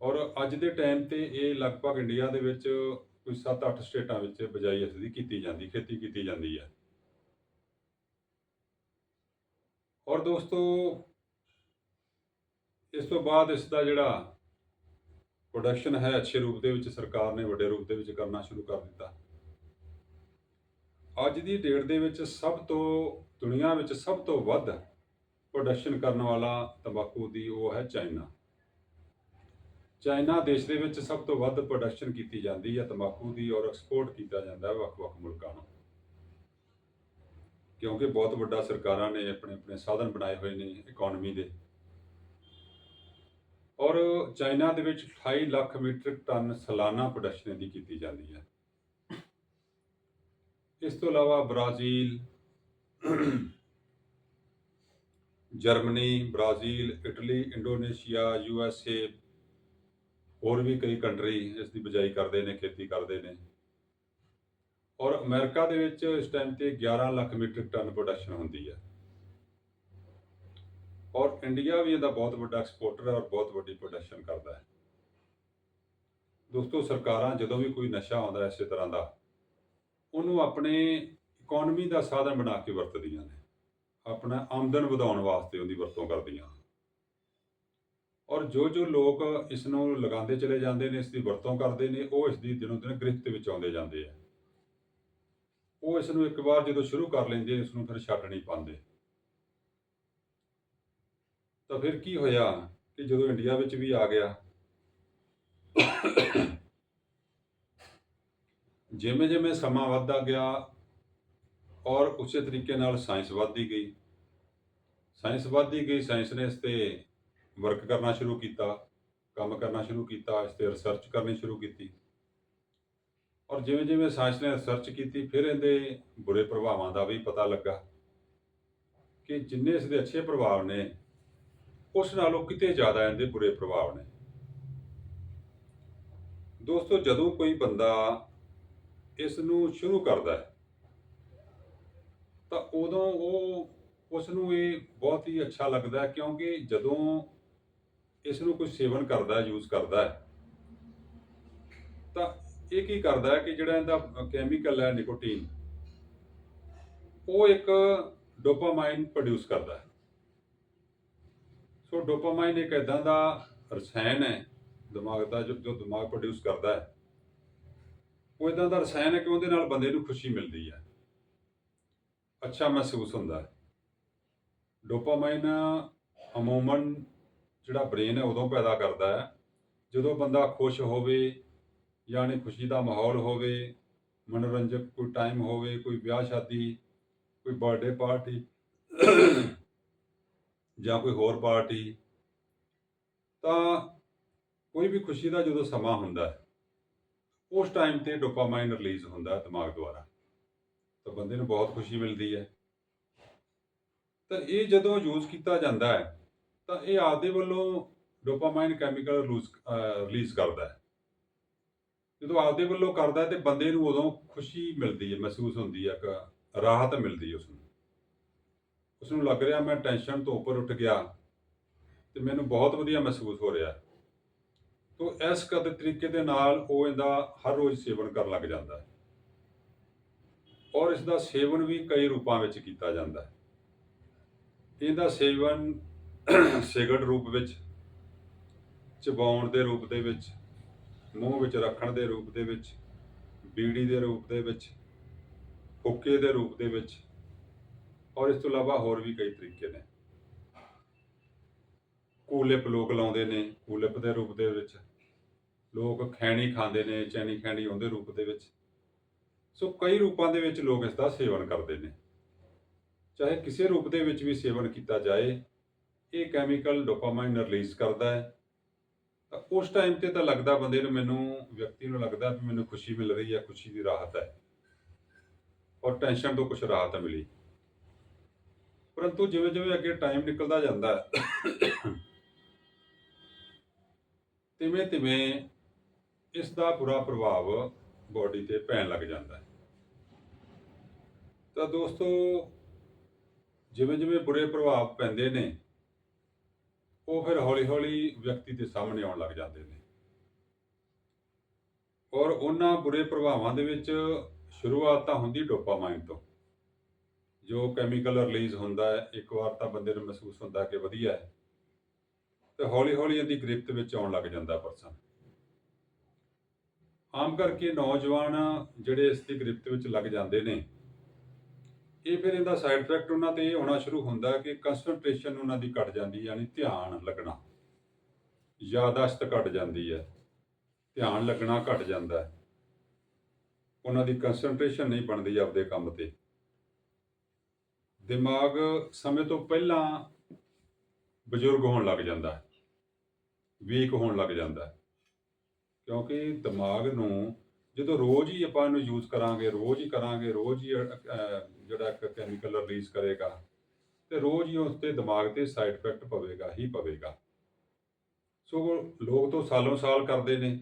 S1: ਔਰ ਅੱਜ ਦੇ ਟਾਈਮ ਤੇ ਇਹ ਲਗਭਗ ਇੰਡੀਆ ਦੇ ਵਿੱਚ ਕੋਈ 7-8 ਸਟੇਟਾਂ ਵਿੱਚ ਬਿਜਾਈ ਇਸ ਦੀ ਕੀਤੀ ਜਾਂਦੀ, ਖੇਤੀ ਕੀਤੀ ਜਾਂਦੀ ਹੈ ਔਰ ਦੋਸਤੋ, ਇਸ ਤੋਂ ਬਾਅਦ ਇਸ ਦਾ ਜਿਹੜਾ ਪ੍ਰੋਡਕਸ਼ਨ ਹੈ, ਅੱਛੇ ਰੂਪ ਦੇ ਵਿੱਚ ਸਰਕਾਰ ਨੇ ਵੱਡੇ ਰੂਪ ਦੇ ਵਿੱਚ ਕਰਨਾ ਸ਼ੁਰੂ ਕਰ ਦਿੱਤਾ। ਅੱਜ ਦੀ ਡੇਟ ਦੇ ਵਿੱਚ ਸਭ ਤੋਂ, ਦੁਨੀਆ ਵਿੱਚ ਸਭ ਤੋਂ ਵੱਧ ਪ੍ਰੋਡਕਸ਼ਨ ਕਰਨ ਵਾਲਾ ਤੰਬਾਕੂ ਦੀ ਉਹ ਹੈ ਚਾਈਨਾ। ਚਾਈਨਾ ਦੇਸ਼ ਦੇ ਵਿੱਚ ਸਭ ਤੋਂ ਵੱਧ ਪ੍ਰੋਡਕਸ਼ਨ ਕੀਤੀ ਜਾਂਦੀ ਹੈ, ਤੰਬਾਕੂ ਦੀ ਔਰ ਐਕਸਪੋਰਟ ਕੀਤਾ ਜਾਂਦਾ ਹੈ ਵੱਖ-ਵੱਖ ਮੁਲਕਾਂ ਨੂੰ। ਕਿਉਂਕਿ ਬਹੁਤ ਵੱਡਾ ਸਰਕਾਰਾਂ ਨੇ ਆਪਣੇ ਆਪਣੇ ਸਾਧਨ ਬਣਾਏ ਹੋਏ ਨੇ ਇਕਨੋਮੀ ਦੇ। ਔਰ ਚਾਈਨਾ ਦੇ ਵਿੱਚ 28 ਲੱਖ ਮੀਟ੍ਰਿਕ ਟਨ ਸਾਲਾਨਾ ਪ੍ਰੋਡਕਸ਼ਨ ਦੀ ਕੀਤੀ ਜਾਂਦੀ ਹੈ। ਇਸ ਤੋਂ ਇਲਾਵਾ Brazil, Germany, Brazil, Italy, Indonesia, U S A ਹੋਰ ਵੀ ਕਈ ਕੰਟਰੀ ਇਸ ਦੀ ਬਿਜਾਈ ਕਰਦੇ ਨੇ, ਖੇਤੀ ਕਰਦੇ ਨੇ। ਔਰ ਅਮਰੀਕਾ ਦੇ ਵਿੱਚ ਇਸ ਟਾਈਮ ਤੇ 11 ਲੱਖ ਮੀਟ੍ਰਿਕ ਟਨ ਪ੍ਰੋਡਕਸ਼ਨ ਹੁੰਦੀ ਹੈ। ਔਰ ਇੰਡੀਆ ਵੀ ਇਹਦਾ ਬਹੁਤ ਵੱਡਾ ਐਕਸਪੋਰਟਰ ਹੈ ਔਰ ਬਹੁਤ ਵੱਡੀ ਪ੍ਰੋਡਕਸ਼ਨ ਕਰਦਾ ਹੈ। ਦੋਸਤੋ, ਸਰਕਾਰਾਂ ਜਦੋਂ ਵੀ ਕੋਈ ਨਸ਼ਾ ਆਉਂਦਾ ਇਸੇ ਤਰ੍ਹਾਂ ਦਾ, ਉਹਨੂੰ ਆਪਣੇ ਇਕਨੋਮੀ ਦਾ ਸਾਧਨ ਬਣਾ ਕੇ ਵਰਤਦੀਆਂ ਨੇ। ਆਪਣਾ ਆਮਦਨ ਵਧਾਉਣ ਵਾਸਤੇ ਉਹਦੀ ਵਰਤੋਂ ਕਰਦੀਆਂ ਔਰ ਜੋ ਜੋ ਲੋਕ ਇਸ ਨੂੰ ਲਗਾਉਂਦੇ ਚਲੇ ਜਾਂਦੇ ਨੇ, ਇਸ ਦੀ ਵਰਤੋਂ ਕਰਦੇ ਨੇ, ਉਹ ਇਸ ਦੀ ਦਿਨੋਂ ਦਿਨ ਗ੍ਰਿਫਤ ਵਿੱਚ ਆਉਂਦੇ ਜਾਂਦੇ ਆ। ਉਹ ਇਸ ਨੂੰ ਇੱਕ ਵਾਰ ਜਦੋਂ ਸ਼ੁਰੂ ਕਰ ਲੈਂਦੇ ਨੇ ਇਸ ਨੂੰ ਫਿਰ ਛੱਡ ਨਹੀਂ ਪਾਉਂਦੇ। ਤਾਂ ਫਿਰ ਕੀ ਹੋਇਆ ਕਿ ਜਦੋਂ ਇੰਡੀਆ ਵਿੱਚ ਵੀ ਆ ਗਿਆ ਜਿਵੇਂ ਜਿਵੇਂ ਸਮਾਂ ਵੱਧਦਾ ਗਿਆ ਔਰ ਉਸੇ ਤਰੀਕੇ ਨਾਲ ਸਾਇੰਸ ਵੱਧਦੀ ਗਈ, ਸਾਇੰਸ ਵੱਧਦੀ ਗਈ, ਸਾਇੰਸ ਨੇ ਇਸ ਤੇ ਵਰਕ ਕਰਨਾ ਸ਼ੁਰੂ ਕੀਤਾ, ਕੰਮ ਕਰਨਾ ਸ਼ੁਰੂ ਕੀਤਾ, ਇਸ ਤੇ ਰਿਸਰਚ ਕਰਨੀ ਸ਼ੁਰੂ ਕੀਤੀ। ਔਰ ਜਿਵੇਂ ਜਿਵੇਂ ਸਾਇੰਸ ਨੇ ਰਿਸਰਚ ਕੀਤੀ, ਫਿਰ ਇਹਦੇ ਬੁਰੇ ਪ੍ਰਭਾਵਾਂ ਦਾ ਵੀ ਪਤਾ ਲੱਗਾ ਕਿ ਜਿੰਨੇ ਇਸ ਦੇ ਅੱਛੇ ਪ੍ਰਭਾਵ ਨੇ, ਉਸ ਨਾਲੋਂ ਕਿਤੇ ਜ਼ਿਆਦਾ ਇਹਦੇ ਬੁਰੇ ਪ੍ਰਭਾਵ ਨੇ। ਦੋਸਤੋ, ਜਦੋਂ ਕੋਈ ਬੰਦਾ ਇਸ ਨੂੰ ਸ਼ੁਰੂ ਕਰਦਾ ਹੈ, ਤਾਂ ਉਦੋਂ ਉਹ ਉਸ ਨੂੰ ਇਹ ਬਹੁਤ ਹੀ ਅੱਛਾ ਲੱਗਦਾ ਕਿਉਂਕਿ ਜਦੋਂ ਇਸ ਨੂੰ ਕੋਈ ਸੇਵਨ ਕਰਦਾ ਯੂਜ਼ ਕਰਦਾ ਤਾਂ ਇਹ ਕੀ ਕਰਦਾ ਹੈ ਕਿ ਜਿਹੜਾ ਇਹਦਾ ਕੈਮੀਕਲ ਹੈ ਨਿਕੋਟੀਨ ਉਹ ਇੱਕ ਡੋਪਾਮਾਈਨ ਪ੍ਰੋਡਿਊਸ ਕਰਦਾ ਹੈ। ਸੋ ਡੋਪਾਮਾਈਨ ਇੱਕ ਇਦਾਂ ਦਾ ਰਸਾਇਣ ਹੈ, ਦਿਮਾਗ ਦਾ ਜੋ ਜੋ ਦਿਮਾਗ ਪ੍ਰੋਡਿਊਸ ਕਰਦਾ ਹੈ। ਉਹ ਇਦਾਂ ਦਾ ਰਸਾਇਣ ਹੈ ਕਿ ਉਹਦੇ ਨਾਲ ਬੰਦੇ ਨੂੰ ਖੁਸ਼ੀ ਮਿਲਦੀ ਹੈ, ਅੱਛਾ ਮਹਿਸੂਸ ਹੁੰਦਾ ਹੈ। ਡੋਪਾਮਾਈਨ ਅਮੂਮਨ ਜਿਹੜਾ ਬ੍ਰੇਨ ਹੈ, ਉਦੋਂ ਪੈਦਾ ਕਰਦਾ ਹੈ, ਜਦੋਂ ਬੰਦਾ ਖੁਸ਼ ਹੋਵੇ ਯਾਨੀ ਖੁਸ਼ੀ ਦਾ ਮਾਹੌਲ ਹੋਵੇ, ਮਨੋਰੰਜਕ ਕੋਈ ਟਾਈਮ ਹੋਵੇ, ਕੋਈ ਵਿਆਹ ਸ਼ਾਦੀ, ਕੋਈ ਬਰਥਡੇ ਪਾਰਟੀ ਜਾਂ ਕੋਈ ਹੋਰ ਪਾਰਟੀ ਤਾਂ ਕੋਈ ਵੀ ਖੁਸ਼ੀ ਦਾ ਜਦੋਂ ਸਮਾਂ ਹੁੰਦਾ ਹੈ, ਉਸ ਟਾਈਮ ਤੇ ਡੋਪਾਮਾਈਨ ਰਿਲੀਜ਼ ਹੁੰਦਾ ਦਿਮਾਗ ਦੁਆਰਾ। ਤਾਂ ਬੰਦੇ ਨੂੰ ਬਹੁਤ ਖੁਸ਼ੀ ਮਿਲਦੀ ਹੈ। ਤਾਂ ਇਹ ਜਦੋਂ ਯੂਜ਼ ਕੀਤਾ ਜਾਂਦਾ ਹੈ, ਤਾਂ ਇਹ ਆਪਦੇ ਵੱਲੋਂ ਡੋਪਾਮਾਈਨ ਕੈਮੀਕਲ ਰਿਲੀਜ਼ ਕਰਦਾ ਹੈ। ਜਦੋਂ ਆਪਦੇ ਵੱਲੋਂ ਕਰਦਾ ਹੈ ਤੇ ਬੰਦੇ ਨੂੰ ਉਦੋਂ ਖੁਸ਼ੀ ਮਿਲਦੀ ਹੈ, ਮਹਿਸੂਸ ਹੁੰਦੀ ਹੈ, ਇੱਕ ਰਾਹਤ ਮਿਲਦੀ ਹੈ ਉਸ ਨੂੰ ਉਸ ਨੂੰ ਲੱਗ ਰਿਹਾ ਮੈਂ ਟੈਨਸ਼ਨ ਤੋਂ ਉੱਪਰ ਉੱਠ ਗਿਆ ਤੇ ਮੈਨੂੰ ਬਹੁਤ ਵਧੀਆ ਮਹਿਸੂਸ ਹੋ ਰਿਹਾ। ਤੋ ਇਸ ਕਦ ਤਰੀਕੇ ਦੇ ਨਾਲ ਉਹ ਇਹਦਾ ਹਰ ਰੋਜ਼ ਸੇਵਨ ਕਰਨ ਲੱਗ ਜਾਂਦਾ ਹੈ। ਔਰ ਇਸ ਦਾ ਸੇਵਨ ਵੀ ਕਈ ਰੂਪਾਂ ਵਿੱਚ ਕੀਤਾ ਜਾਂਦਾ ਹੈ। ਇਹਦਾ ਸੇਵਨ ਸਿਗਰਟ ਰੂਪ ਵਿੱਚ, ਚਬਾਉਣ ਦੇ ਰੂਪ ਦੇ ਵਿੱਚ ਮੂੰਹ ਵਿੱਚ ਰੱਖਣ ਦੇ ਰੂਪ ਦੇ ਵਿੱਚ, ਬੀੜੀ ਦੇ ਰੂਪ ਦੇ ਵਿੱਚ ਹੁੱਕੇ ਦੇ ਰੂਪ ਦੇ ਵਿੱਚ, ਔਰ ਇਸ ਤੋਂ ਇਲਾਵਾ ਹੋਰ ਵੀ ਕਈ ਤਰੀਕੇ ਨੇ। ਕੂਲਿਪ ਲੋਕ ਲਾਉਂਦੇ ਨੇ, ਕੂਲਿਪ ਦੇ ਰੂਪ ਦੇ ਵਿੱਚ। ਲੋਕ ਖੈਣੀ ਖਾਂਦੇ ਨੇ ਚੈਨੀ ਖੈਣੀ ਉਹਦੇ ਰੂਪ ਦੇ ਵਿੱਚ। ਸੋ ਕਈ ਰੂਪਾਂ ਦੇ ਵਿੱਚ ਲੋਕ ਇਸ ਦਾ ਸੇਵਨ ਕਰਦੇ ਨੇ। ਚਾਹੇ ਕਿਸੇ ਰੂਪ ਦੇ ਵਿੱਚ ਵੀ ਸੇਵਨ ਕੀਤਾ ਜਾਏ, ਇਹ ਕੈਮੀਕਲ ਡੋਪਾਮਾਈਨ ਰਿਲੀਜ਼ ਕਰਦਾ ਹੈ। ਤਾਂ ਉਸ ਟਾਈਮ ਤੇ ਤਾਂ ਲੱਗਦਾ ਬੰਦੇ ਨੂੰ, ਮੈਨੂੰ ਵਿਅਕਤੀ ਨੂੰ ਲੱਗਦਾ ਵੀ ਮੈਨੂੰ ਖੁਸ਼ੀ ਮਿਲ ਰਹੀ ਹੈ ਖੁਸ਼ੀ ਦੀ ਰਾਹਤ ਹੈ। ਔਰ ਟੈਨਸ਼ਨ ਤੋਂ ਕੁਝ ਰਾਹਤ ਮਿਲੀ। ਪਰੰਤੂ ਜਿਵੇਂ ਜਿਵੇਂ ਅੱਗੇ ਟਾਈਮ ਨਿਕਲਦਾ ਜਾਂਦਾ ਹੈ, ਤਿਵੇਂ ਤਿਵੇਂ ਇਸ ਦਾ ਬੁਰਾ ਪ੍ਰਭਾਵ ਬਾਡੀ ਤੇ ਪੈਣ ਲੱਗ ਜਾਂਦਾ ਹੈ। ਤਾਂ ਦੋਸਤੋ, ਜਿਵੇਂ ਜਿਵੇਂ ਬੁਰੇ ਪ੍ਰਭਾਵ ਪੈਂਦੇ ਨੇ ਉਹ ਫਿਰ ਹੌਲੀ-ਹੌਲੀ ਵਿਅਕਤੀ ਦੇ ਸਾਹਮਣੇ ਆਉਣ ਲੱਗ ਜਾਂਦੇ ਨੇ। ਔਰ ਉਹਨਾਂ ਬੁਰੇ ਪ੍ਰਭਾਵਾਂ ਦੇ ਵਿੱਚ ਸ਼ੁਰੂਆਤ ਤਾਂ ਹੁੰਦੀ ਡੋਪਾਮਾਈਨ ਤੋਂ। ਜੋ ਕੈਮੀਕਲ ਰਿਲੀਜ਼ ਹੁੰਦਾ ਹੈ, ਇੱਕ ਵਾਰ ਤਾਂ ਬੰਦੇ ਨੂੰ ਮਹਿਸੂਸ ਹੁੰਦਾ ਕਿ ਵਧੀਆ ਹੈ। ਤੇ ਹੌਲੀ-ਹੌਲੀ ਇਹਦੀ ਗ੍ਰਿਫਤ ਵਿੱਚ ਆਉਣ ਲੱਗ ਜਾਂਦਾ ਪਰਸਨ। ਆਮ ਕਰਕੇ ਨੌਜਵਾਨ ਜਿਹੜੇ ਇਸ ਦੀ ਗ੍ਰਿਫਤ ਵਿੱਚ ਲੱਗ ਜਾਂਦੇ ਨੇ ਇਹ ਫਿਰ ਇਹਦਾ ਸਾਈਡ ਇਫੈਕਟ ਉਹਨਾਂ ਤੇ ਇਹ ਹੋਣਾ ਸ਼ੁਰੂ ਹੁੰਦਾ ਕਿ ਕਨਸੈਂਟਰੇਸ਼ਨ ਉਹਨਾਂ ਦੀ ਘਟ ਜਾਂਦੀ ਯਾਨੀ ਧਿਆਨ ਲੱਗਣਾ। ਯਾਦਾਸ਼ਤ ਘਟ ਜਾਂਦੀ ਹੈ। ਧਿਆਨ ਲੱਗਣਾ ਘਟ ਜਾਂਦਾ ਹੈ। ਉਹਨਾਂ ਦੀ ਕਨਸੈਂਟਰੇਸ਼ਨ ਨਹੀਂ ਬਣਦੀ ਆਪਦੇ ਕੰਮ ਤੇ। ਦਿਮਾਗ ਸਮੇਂ ਤੋਂ ਪਹਿਲਾਂ ਬਜ਼ੁਰਗ ਹੋਣ ਲੱਗ ਜਾਂਦਾ ਹੈ। ਵੀਕ ਹੋਣ ਲੱਗ ਜਾਂਦਾ ਹੈ। ਕਿਉਂਕਿ ਦਿਮਾਗ ਨੂੰ ਜਦੋਂ ਰੋਜ਼ ਹੀ ਆਪਾਂ ਇਹਨੂੰ ਯੂਜ਼ ਕਰਾਂਗੇ, ਰੋਜ਼ ਹੀ ਕਰਾਂਗੇ, ਰੋਜ਼ ਹੀ ਜਿਹੜਾ ਇੱਕ ਕੈਮੀਕਲ ਰਿਲੀਜ਼ ਕਰੇਗਾ, ਤੇ ਰੋਜ਼ ਹੀ ਉਸ ਤੇ ਦਿਮਾਗ ਤੇ ਸਾਈਡ ਇਫੈਕਟ ਪਵੇਗਾ, ਹੀ ਪਵੇਗਾ। ਸੋ ਲੋਕ ਤੋਂ ਸਾਲੋਂ ਸਾਲ ਕਰਦੇ ਨੇ।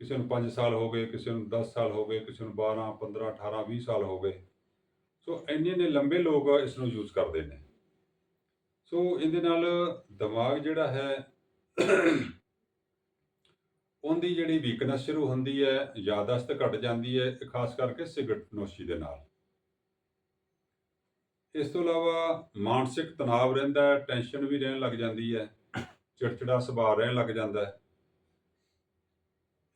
S1: ਕਿਸੇ ਨੂੰ 5 ਸਾਲ ਹੋ ਗਏ, ਕਿਸੇ ਨੂੰ 10 ਸਾਲ ਹੋ ਗਏ, ਕਿਸੇ ਨੂੰ 12 15 18 20 ਸਾਲ ਹੋ ਗਏ। ਸੋ ਇੰਨੇ ਨੇ ਲੰਬੇ ਲੋਕ ਇਸ ਨੂੰ ਯੂਜ਼ ਕਰਦੇ ਨੇ। ਸੋ ਇਹਦੇ ਨਾਲ ਦਿਮਾਗ ਜਿਹੜਾ ਹੈ ਉਹਦੀ ਜਿਹੜੀ ਵੀਕਨੈਸ ਸ਼ੁਰੂ ਹੁੰਦੀ ਹੈ ਯਾਦਾਸ਼ਤ ਘਟ ਜਾਂਦੀ ਹੈ, ਖਾਸ ਕਰਕੇ ਸਿਗਰਟ ਨੋਸ਼ੀ ਦੇ ਨਾਲ। ਇਸ ਤੋਂ ਇਲਾਵਾ ਮਾਨਸਿਕ ਤਣਾਅ ਰਹਿੰਦਾ ਹੈ ਟੈਨਸ਼ਨ ਵੀ ਰਹਿਣ ਲੱਗ ਜਾਂਦੀ ਹੈ, ਚਿੜਚਿੜਾ ਸੁਭਾਅ ਰਹਿਣ ਲੱਗ ਜਾਂਦਾ ਹੈ।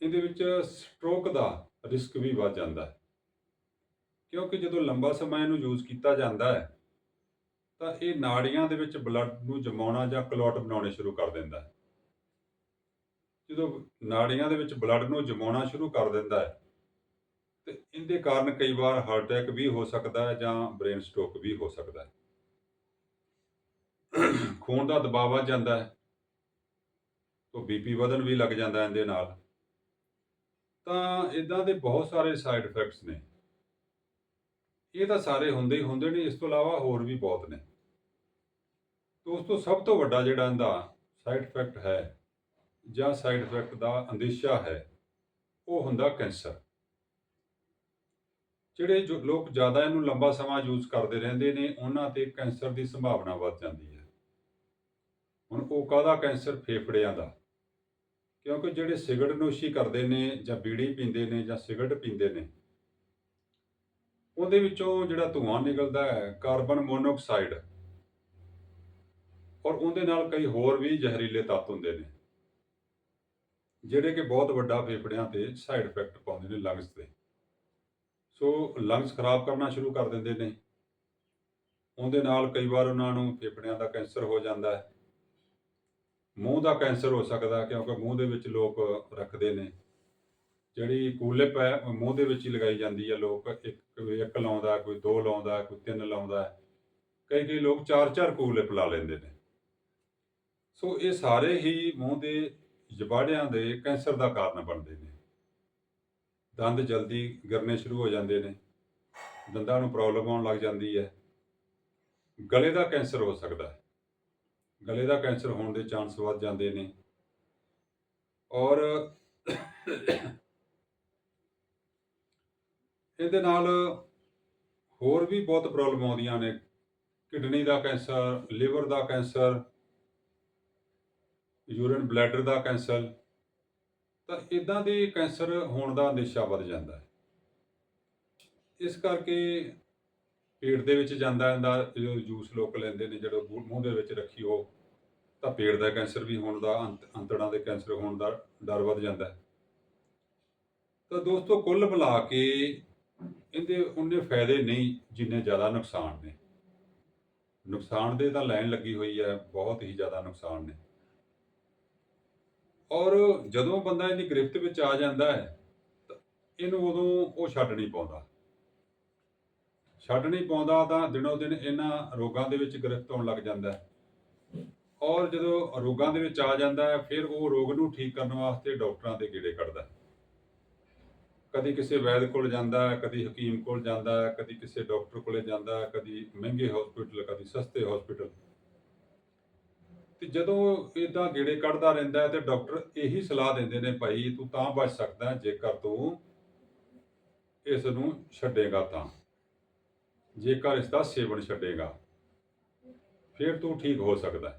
S1: ਇਹਦੇ ਵਿੱਚ ਸਟ੍ਰੋਕ ਦਾ ਰਿਸਕ ਵੀ ਵੱਧ ਜਾਂਦਾ ਹੈ। ਕਿਉਂਕਿ ਜਦੋਂ ਲੰਬਾ ਸਮਾਂ ਇਹਨੂੰ ਯੂਜ਼ ਕੀਤਾ ਜਾਂਦਾ ਹੈ, ਤਾਂ ਇਹ ਨਾੜੀਆਂ ਦੇ ਵਿੱਚ ਬਲੱਡ ਨੂੰ ਜਮਾਉਣਾ ਜਾਂ ਕਲੌਟ ਬਣਾਉਣੇ ਸ਼ੁਰੂ ਕਰ ਦਿੰਦਾ ਹੈ। ਜਦੋਂ ਨਾੜੀਆਂ ਦੇ ਵਿੱਚ ਬਲੱਡ ਨੂੰ ਜਮਾਉਣਾ ਸ਼ੁਰੂ ਕਰ ਦਿੰਦਾ ਹੈ, ਤੇ ਇਹਦੇ ਕਾਰਨ ਕਈ ਵਾਰ ਹਾਰਟ ਅਟੈਕ ਵੀ ਹੋ ਸਕਦਾ ਹੈ ਜਾਂ ਬ੍ਰੇਨ ਸਟ੍ਰੋਕ ਵੀ ਹੋ ਸਕਦਾ ਹੈ। ਖੂਨ ਦਾ ਦਬਾਅ ਵੱਧ ਜਾਂਦਾ ਹੈ, ਤੋਂ ਬੀਪੀ ਵਧਣ ਵੀ ਲੱਗ ਜਾਂਦਾ ਇਹਦੇ ਨਾਲ। ਤਾਂ ਇਦਾਂ ਦੇ ਬਹੁਤ ਸਾਰੇ ਸਾਈਡ ਇਫੈਕਟਸ ਨੇ। ਇਹ ਤਾਂ ਸਾਰੇ ਹੁੰਦੇ ਹੀ ਹੁੰਦੇ ਨੇ, ਇਸ ਤੋਂ ਇਲਾਵਾ ਹੋਰ ਵੀ ਬਹੁਤ ਨੇ। ਦੋਸਤੋ, ਸਭ ਤੋਂ ਵੱਡਾ ਜਿਹੜਾ ਇਹਦਾ ਸਾਈਡ ਇਫੈਕਟ ਹੈ ਜਾਂ ਸਾਈਡ ਇਫੈਕਟ ਦਾ ਅੰਦੇਸ਼ਾ ਹੈ, ਉਹ ਹੁੰਦਾ ਕੈਂਸਰ। ਜਿਹੜੇ ਜੋ ਲੋਕ ਜ਼ਿਆਦਾ ਇਹਨੂੰ ਲੰਬਾ ਸਮਾਂ ਯੂਜ਼ ਕਰਦੇ ਰਹਿੰਦੇ ਨੇ, ਉਹਨਾਂ ਤੇ ਕੈਂਸਰ ਦੀ ਸੰਭਾਵਨਾ ਵੱਧ ਜਾਂਦੀ ਹੈ। ਹੁਣ ਉਹ ਕਾਹਦਾ ਕੈਂਸਰ? ਫੇਫੜਿਆਂ ਦਾ। ਕਿਉਂਕਿ ਜਿਹੜੇ ਸਿਗਰਟ ਨੋਸ਼ੀ ਕਰਦੇ ਨੇ ਜਾਂ ਬੀੜੀ ਪੀਂਦੇ ਨੇ ਜਾਂ ਸਿਗਰਟ ਪੀਂਦੇ ਨੇ, ਉਹਦੇ ਵਿੱਚੋਂ ਜਿਹੜਾ ਧੂਆਂ ਨਿਕਲਦਾ ਹੈ, ਕਾਰਬਨ ਮੋਨੋਆਕਸਾਈਡ ਔਰ ਉਹਦੇ ਨਾਲ ਕਈ ਹੋਰ ਵੀ ਜ਼ਹਿਰੀਲੇ ਤੱਤ ਹੁੰਦੇ ਨੇ। ਜਿਹੜੇ ਕਿ ਬਹੁਤ ਵੱਡਾ ਫੇਫੜਿਆਂ ਤੇ ਸਾਈਡ ਇਫੈਕਟ ਪਾਉਂਦੇ ਨੇ ਲੰਗਸ ਤੇ। ਸੋ ਲੰਗਸ ਖਰਾਬ ਕਰਨਾ ਸ਼ੁਰੂ ਕਰ ਦਿੰਦੇ ਨੇ। ਉਹਦੇ ਨਾਲ ਕਈ ਵਾਰ ਉਹਨਾਂ ਨੂੰ ਫੇਫੜਿਆਂ ਦਾ ਕੈਂਸਰ ਹੋ ਜਾਂਦਾ ਹੈ। ਮੂੰਹ ਦਾ ਕੈਂਸਰ ਹੋ ਸਕਦਾ ਕਿਉਂਕਿ ਮੂੰਹ ਦੇ ਵਿੱਚ ਲੋਕ ਰੱਖਦੇ ਨੇ। ਜਿਹੜੀ ਕੂਲਿਪ ਹੈ, ਉਹ ਮੂੰਹ ਦੇ ਵਿੱਚ ਹੀ ਲਗਾਈ ਜਾਂਦੀ ਹੈ। ਲੋਕ ਇੱਕ ਇੱਕ ਲਾਉਂਦਾ, ਕੋਈ ਦੋ ਲਾਉਂਦਾ, ਕੋਈ ਤਿੰਨ ਲਾਉਂਦਾ ਕਈ ਕਈ ਲੋਕ ਚਾਰ ਚਾਰ ਕੂਲਿਪ ਲਾ ਲੈਂਦੇ ਨੇ। ਸੋ ਇਹ ਸਾਰੇ ਹੀ ਮੂੰਹ ਦੇ ਜਬਾੜਿਆਂ ਦੇ ਕੈਂਸਰ ਦਾ ਕਾਰਨ ਬਣਦੇ ਨੇ। ਦੰਦ ਜਲਦੀ ਗਿਰਨੇ ਸ਼ੁਰੂ ਹੋ ਜਾਂਦੇ ਨੇ। ਦੰਦਾਂ ਨੂੰ ਪ੍ਰੋਬਲਮ ਆਉਣ ਲੱਗ ਜਾਂਦੀ ਹੈ। ਗਲੇ ਦਾ ਕੈਂਸਰ ਹੋ ਸਕਦਾ ਹੈ। ਗਲੇ ਦਾ ਕੈਂਸਰ ਹੋਣ ਦੇ ਚਾਂਸ ਵੱਧ ਜਾਂਦੇ ਨੇ। ਔਰ ਇਹਦੇ ਨਾਲ ਹੋਰ ਵੀ ਬਹੁਤ ਪ੍ਰੋਬਲਮ ਆਉਂਦੀਆਂ ਨੇ। ਕਿਡਨੀ ਦਾ ਕੈਂਸਰ, ਲਿਵਰ ਦਾ ਕੈਂਸਰ ਯੂਰਿਨ ਬਲੈਡਰ ਦਾ ਕੈਂਸਰ ਤਾਂ ਇਦਾਂ ਦੇ ਕੈਂਸਰ ਹੋਣ ਦਾ ਅੰਦੇਸ਼ਾ ਵੱਧ ਜਾਂਦਾ ਹੈ। ਇਸ ਕਰਕੇ ਪੇਟ ਦੇ ਵਿੱਚ ਜਾਂਦਾ ਇਹਦਾ ਜੋ ਜੂਸ ਲੋਕ ਲੈਂਦੇ ਨੇ, ਜਦੋਂ ਮੂੰਹ ਦੇ ਵਿੱਚ ਰੱਖੀ ਉਹ ਤਾਂ ਪੇਟ ਦਾ ਕੈਂਸਰ ਵੀ ਹੋਣ ਦਾ, ਅੰਤ- ਅੰਤੜਾਂ ਦੇ ਕੈਂਸਰ ਹੋਣ ਦਾ ਡਰ ਵੱਧ ਜਾਂਦਾ ਹੈ। ਤਾਂ ਦੋਸਤੋ, ਕੁੱਲ ਮਿਲਾ ਕੇ ਇਹਦੇ ਉਹਨੇ ਫਾਇਦੇ ਨਹੀਂ, ਜਿੰਨੇ ਜ਼ਿਆਦਾ ਨੁਕਸਾਨ ਨੇ। ਨੁਕਸਾਨ ਦੇ ਤਾਂ ਲਾਈਨ ਲੱਗੀ ਹੋਈ ਹੈ, ਬਹੁਤ ਹੀ ਜ਼ਿਆਦਾ ਨੁਕਸਾਨ ਨੇ। ਔਰ ਜਦੋਂ ਬੰਦਾ ਇਹਦੀ ਗ੍ਰਿਫਤ ਵਿੱਚ ਆ ਜਾਂਦਾ ਹੈ, ਤਾਂ ਇਹਨੂੰ ਉਦੋਂ ਉਹ ਛੱਡ ਨਹੀਂ ਪਾਉਂਦਾ। ਛੱਡ ਨਹੀਂ ਪਾਉਂਦਾ ਤਾਂ ਦਿਨੋ ਦਿਨ ਇਹਨਾਂ ਰੋਗਾਂ ਦੇ ਵਿੱਚ ਗ੍ਰਿਫਤ ਹੋਣ ਲੱਗ ਜਾਂਦਾ ਹੈ। ਔਰ ਜਦੋਂ ਰੋਗਾਂ ਦੇ ਵਿੱਚ ਆ ਜਾਂਦਾ ਹੈ, ਫਿਰ ਉਹ ਰੋਗ ਨੂੰ ਠੀਕ ਕਰਨ ਵਾਸਤੇ ਡਾਕਟਰਾਂ ਦੇ ਗੇੜੇ ਕੱਢਦਾ ਹੈ। ਕਦੀ ਕਿਸੇ ਵੈਦ ਕੋਲ ਜਾਂਦਾ ਹੈ, ਕਦੀ ਹਕੀਮ ਕੋਲ ਜਾਂਦਾ ਹੈ, ਕਦੀ ਕਿਸੇ ਡਾਕਟਰ ਕੋਲੇ ਜਾਂਦਾ ਹੈ, ਕਦੀ ਮਹਿੰਗੇ ਹਸਪੀਟਲ ਕਦੀ ਸਸਤੇ ਹਸਪੀਟਲ ਤੇ ਜਦੋਂ ਇਦਾਂ ਗੇੜੇ ਕੱਢਦਾ ਰਹਿੰਦਾ ਹੈ ਤੇ ਡਾਕਟਰ ਇਹੀ ਸਲਾਹ ਦਿੰਦੇ ਨੇ, ਭਾਈ, ਤੂੰ ਤਾਂ ਬਚ ਸਕਦਾ ਜੇਕਰ ਤੂੰ ਇਸ ਨੂੰ ਛੱਡੇਗਾ ਤਾਂ। ਜੇਕਰ ਇਸ ਦਾ ਸੇਵਨ ਛੱਡੇਗਾ, ਫਿਰ ਤੂੰ ਠੀਕ ਹੋ ਸਕਦਾ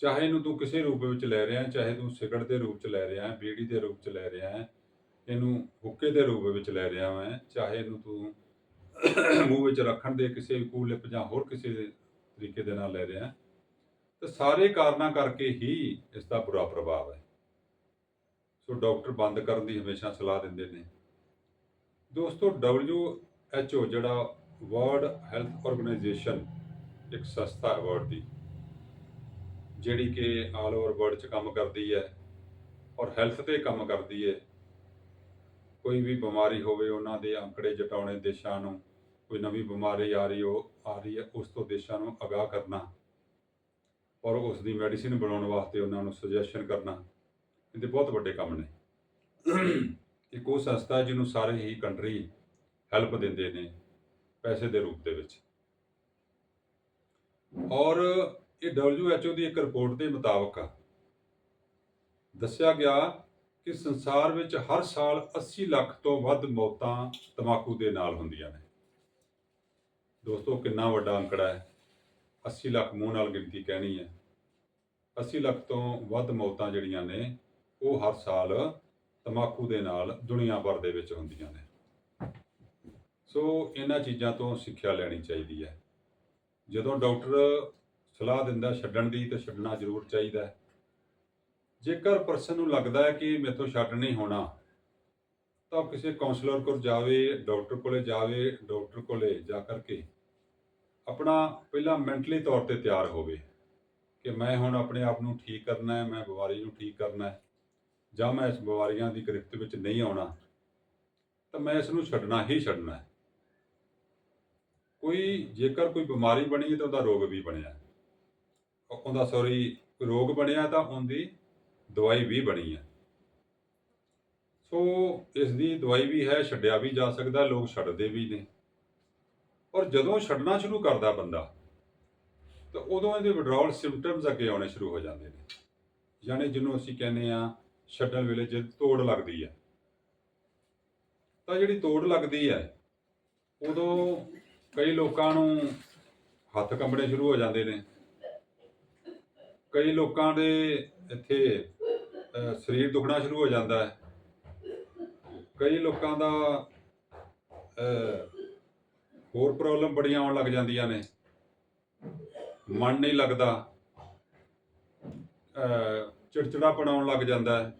S1: ਚਾਹੇ ਇਹਨੂੰ ਤੂੰ ਕਿਸੇ ਰੂਪ ਵਿੱਚ ਲੈ ਰਿਹਾ ਚਾਹੇ ਤੂੰ ਸਿਗਰਟ ਦੇ ਰੂਪ ਚ ਲੈ ਰਿਹਾ ਹੈ, ਬੀੜੀ ਦੇ ਰੂਪ ਚ ਲੈ ਰਿਹਾ ਹੈ, ਇਹਨੂੰ ਹੁੱਕੇ ਦੇ ਰੂਪ ਵਿੱਚ ਲੈ ਰਿਹਾ ਹੈ, ਚਾਹੇ ਇਹਨੂੰ ਤੂੰ ਮੂੰਹ ਵਿੱਚ ਰੱਖਣ ਦੇ ਕਿਸੇ ਵੀ ਕੂਲਿਪ ਜਾਂ ਹੋਰ ਕਿਸੇ ਤਰੀਕੇ ਦੇ ਨਾਲ ਲੈ ਰਿਹਾ ਹੈ, ਤੇ ਸਾਰੇ ਕਾਰਨਾਂ ਕਰਕੇ ਹੀ ਇਸ ਦਾ ਬੁਰਾ ਪ੍ਰਭਾਵ ਹੈ। ਸੋ ਡਾਕਟਰ ਬੰਦ ਕਰਨ ਦੀ ਹਮੇਸ਼ਾ ਸਲਾਹ ਦਿੰਦੇ ਨੇ। ਦੋਸਤੋ WHO ਜਿਹੜਾ ਵਰਲਡ ਹੈਲਥ ਆਰਗੇਨਾਈਜੇਸ਼ਨ ਇੱਕ ਸੰਸਥਾ ਹੈ ਵਰਲਡ ਦੀ, ਜਿਹੜੀ ਕਿ ਆਲ ਓਵਰ ਵਰਲਡ 'ਚ ਕੰਮ ਕਰਦੀ ਹੈ ਔਰ ਹੈਲਥ ਤੇ ਕੰਮ ਕਰਦੀ ਹੈ। ਕੋਈ ਵੀ ਬਿਮਾਰੀ ਹੋਵੇ, ਉਹਨਾਂ ਦੇ ਅੰਕੜੇ ਜਟਾਉਣੇ ਦੇਸ਼ਾਂ ਨੂੰ ਕੋਈ ਨਵੀਂ ਬਿਮਾਰੀ ਆ ਰਹੀ ਹੋ ਆ ਰਹੀ ਹੈ, ਉਸ ਤੋਂ ਦੇਸ਼ਾਂ ਨੂੰ ਅਗਾਹ ਕਰਨਾ। ਔਰ ਉਸ ਦੀ ਮੈਡੀਸਿਨ ਬਣਾਉਣ ਵਾਸਤੇ ਉਹਨਾਂ ਨੂੰ ਸੁਜੈਸ਼ਨ ਕਰਨਾ। ਇਹਦੇ ਬਹੁਤ ਵੱਡੇ ਕੰਮ ਨੇ। ਇੱਕ ਉਹ ਸੰਸਥਾ ਜਿਹਨੂੰ ਸਾਰੇ ਹੀ ਕੰਟਰੀ ਹੈਲਪ ਦਿੰਦੇ ਨੇ, ਪੈਸੇ ਦੇ ਰੂਪ ਦੇ ਵਿੱਚ। ਔਰ ਇਹ WHO ਦੀ ਇੱਕ ਰਿਪੋਰਟ ਦੇ ਮੁਤਾਬਕ ਦੱਸਿਆ ਗਿਆ ਕਿ ਸੰਸਾਰ ਵਿੱਚ ਹਰ ਸਾਲ 80 ਲੱਖ ਤੋਂ ਵੱਧ ਮੌਤਾਂ ਤਮਾਕੂ ਦੇ ਨਾਲ ਹੁੰਦੀਆਂ ਨੇ। ਦੋਸਤੋ, ਕਿੰਨਾ ਵੱਡਾ ਅੰਕੜਾ ਹੈ। 80 ਲੱਖ ਮੂੰਹ ਨਾਲ ਗਿਣਤੀ ਕਹਿਣੀ ਹੈ। 80 ਲੱਖ ਤੋਂ ਵੱਧ ਮੌਤਾਂ ਜਿਹੜੀਆਂ ਨੇ, ਉਹ ਹਰ ਸਾਲ ਤਮਾਕੂ ਦੇ ਨਾਲ ਦੁਨੀਆ ਭਰ ਦੇ ਵਿੱਚ ਹੁੰਦੀਆਂ ਨੇ। ਸੋ, ਇਹਨਾਂ ਚੀਜ਼ਾਂ ਤੋਂ ਸਿੱਖਿਆ ਲੈਣੀ ਚਾਹੀਦੀ ਹੈ। ਜਦੋਂ ਡਾਕਟਰ ਸਲਾਹ ਦਿੰਦਾ, ਛੱਡਣ ਦੀ ਤਾਂ ਛੱਡਣਾ ਜ਼ਰੂਰ ਚਾਹੀਦਾ ਹੈ। ਜੇਕਰ ਪਰਸਨ ਨੂੰ ਲੱਗਦਾ ਹੈ ਕਿ ਮੇਰੇ ਤੋਂ ਛੱਡ ਨਹੀਂ ਹੋਣਾ, ਤਾਂ ਉਹ ਕਿਸੇ ਕਾਉਂਸਲਰ ਕੋਲ ਜਾਵੇ, ਡਾਕਟਰ ਕੋਲੇ ਜਾਵੇ ਡਾਕਟਰ ਕੋਲੇ ਜਾ ਕਰਕੇ ਆਪਣਾ ਪਹਿਲਾਂ ਮੈਂਟਲੀ ਤੌਰ ਤੇ ਤਿਆਰ ਹੋਵੇ ਕਿ ਮੈਂ ਹੁਣ ਆਪਣੇ ਆਪ ਨੂੰ ਠੀਕ ਕਰਨਾ ਹੈ, ਮੈਂ ਬਿਮਾਰੀ ਨੂੰ ਠੀਕ ਕਰਨਾ ਹੈ ਜਾਂ ਮੈਂ ਇਸ ਬਿਮਾਰੀਆਂ ਦੀ ਗ੍ਰਿਫਤ ਵਿੱਚ ਨਹੀਂ ਆਉਣਾ, ਤਾਂ ਮੈਂ ਇਸ ਨੂੰ ਛੱਡਣਾ ਹੀ ਛੱਡਣਾ ਹੈ। ਕੋਈ ਜੇਕਰ ਕੋਈ ਬਿਮਾਰੀ ਬਣੀ ਤਾਂ ਉਹਦਾ ਰੋਗ ਵੀ ਬਣਿਆ ਉਹਦਾ ਸੌਰੀ ਰੋਗ ਬਣਿਆ ਤਾਂ ਉਹਦੀ ਦਵਾਈ ਵੀ ਬਣੀ ਹੈ। ਸੋ ਇਸ ਦੀ ਦਵਾਈ ਵੀ ਹੈ, ਛੱਡਿਆ ਵੀ ਜਾ ਸਕਦਾ, ਲੋਕ ਛੱਡਦੇ ਵੀ ਨੇ। ਔਰ ਜਦੋਂ ਛੱਡਣਾ ਸ਼ੁਰੂ ਕਰਦਾ ਬੰਦਾ, ਤਾਂ ਉਦੋਂ ਇਹਦੇ ਵਿਡਰਾਲ ਸਿੰਪਟਮਸ ਅੱਗੇ ਆਉਣੇ ਸ਼ੁਰੂ ਹੋ ਜਾਂਦੇ ਨੇ। ਯਾਨੀ ਜਿਹਨੂੰ ਅਸੀਂ ਕਹਿੰਦੇ ਆ ਛੱਡਣ ਵੇਲੇ ਜੇ ਤੋੜ ਲੱਗਦੀ ਹੈ। ਤਾਂ ਜਿਹੜੀ ਤੋੜ ਲੱਗਦੀ ਹੈ, ਉਦੋਂ ਕਈ ਲੋਕਾਂ ਨੂੰ ਹੱਥ ਕੰਬਣੇ ਸ਼ੁਰੂ ਹੋ ਜਾਂਦੇ ਨੇ। ਕਈ ਲੋਕਾਂ ਦੇ ਇੱਥੇ ਸਰੀਰ ਦੁਖਣਾ ਸ਼ੁਰੂ ਹੋ ਜਾਂਦਾ ਹੈ। ਕਈ ਲੋਕਾਂ ਦਾ ਹੋਰ ਪ੍ਰੋਬਲਮ ਬੜੀਆਂ ਆਉਣ ਲੱਗ ਜਾਂਦੀਆਂ ਨੇ। ਮਨ ਨਹੀਂ ਲੱਗਦਾ। ਚਿੜਚਿੜਾਪਣ ਆਉਣ ਲੱਗ ਜਾਂਦਾ ਹੈ।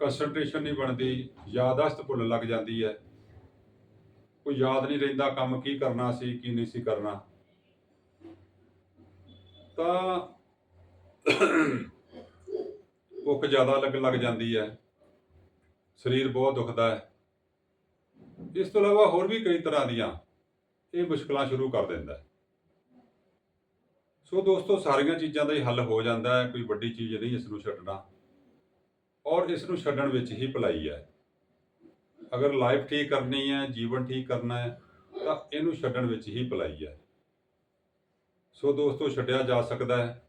S1: ਕਨਸੈਂਟਰੇਸ਼ਨ ਨਹੀਂ ਬਣਦੀ। ਯਾਦਾਸ਼ਤ ਭੁੱਲਣ ਲੱਗ ਜਾਂਦੀ ਹੈ। ਕੋਈ ਯਾਦ ਨਹੀਂ ਰਹਿੰਦਾ ਕੰਮ ਕੀ ਕਰਨਾ ਸੀ, ਕੀ ਨਹੀਂ ਸੀ ਕਰਨਾ। ਤਾਂ ਭੁੱਖ ਜ਼ਿਆਦਾ ਲੱਗਣ ਲੱਗ ਜਾਂਦੀ ਹੈ। ਸਰੀਰ ਬਹੁਤ ਦੁਖਦਾ ਹੈ। ਇਸ ਤੋਂ ਇਲਾਵਾ ਹੋਰ ਵੀ ਕਈ ਤਰ੍ਹਾਂ ਦੀਆਂ ਇਹ ਮੁਸ਼ਕਲਾਂ ਸ਼ੁਰੂ ਕਰ ਦਿੰਦਾ ਸੋ ਦੋਸਤੋ, ਸਾਰੀਆਂ ਚੀਜ਼ਾਂ ਦਾ ਹੀ ਹੱਲ ਹੋ ਜਾਂਦਾ ਹੈ, ਕੋਈ ਵੱਡੀ ਚੀਜ਼ ਨਹੀਂ ਇਸ ਨੂੰ ਛੱਡਣਾ। ਔਰ ਇਸ ਨੂੰ ਛੱਡਣ ਵਿੱਚ ਹੀ ਭਲਾਈ ਹੈ। ਅਗਰ ਲਾਈਫ ਠੀਕ ਕਰਨੀ ਹੈ, ਜੀਵਨ ਠੀਕ ਕਰਨਾ ਹੈ, ਤਾਂ ਇਹਨੂੰ ਛੱਡਣ ਵਿੱਚ ਹੀ ਭਲਾਈ ਹੈ। ਸੋ ਦੋਸਤੋ, ਛੱਡਿਆ ਜਾ ਸਕਦਾ ਹੈ।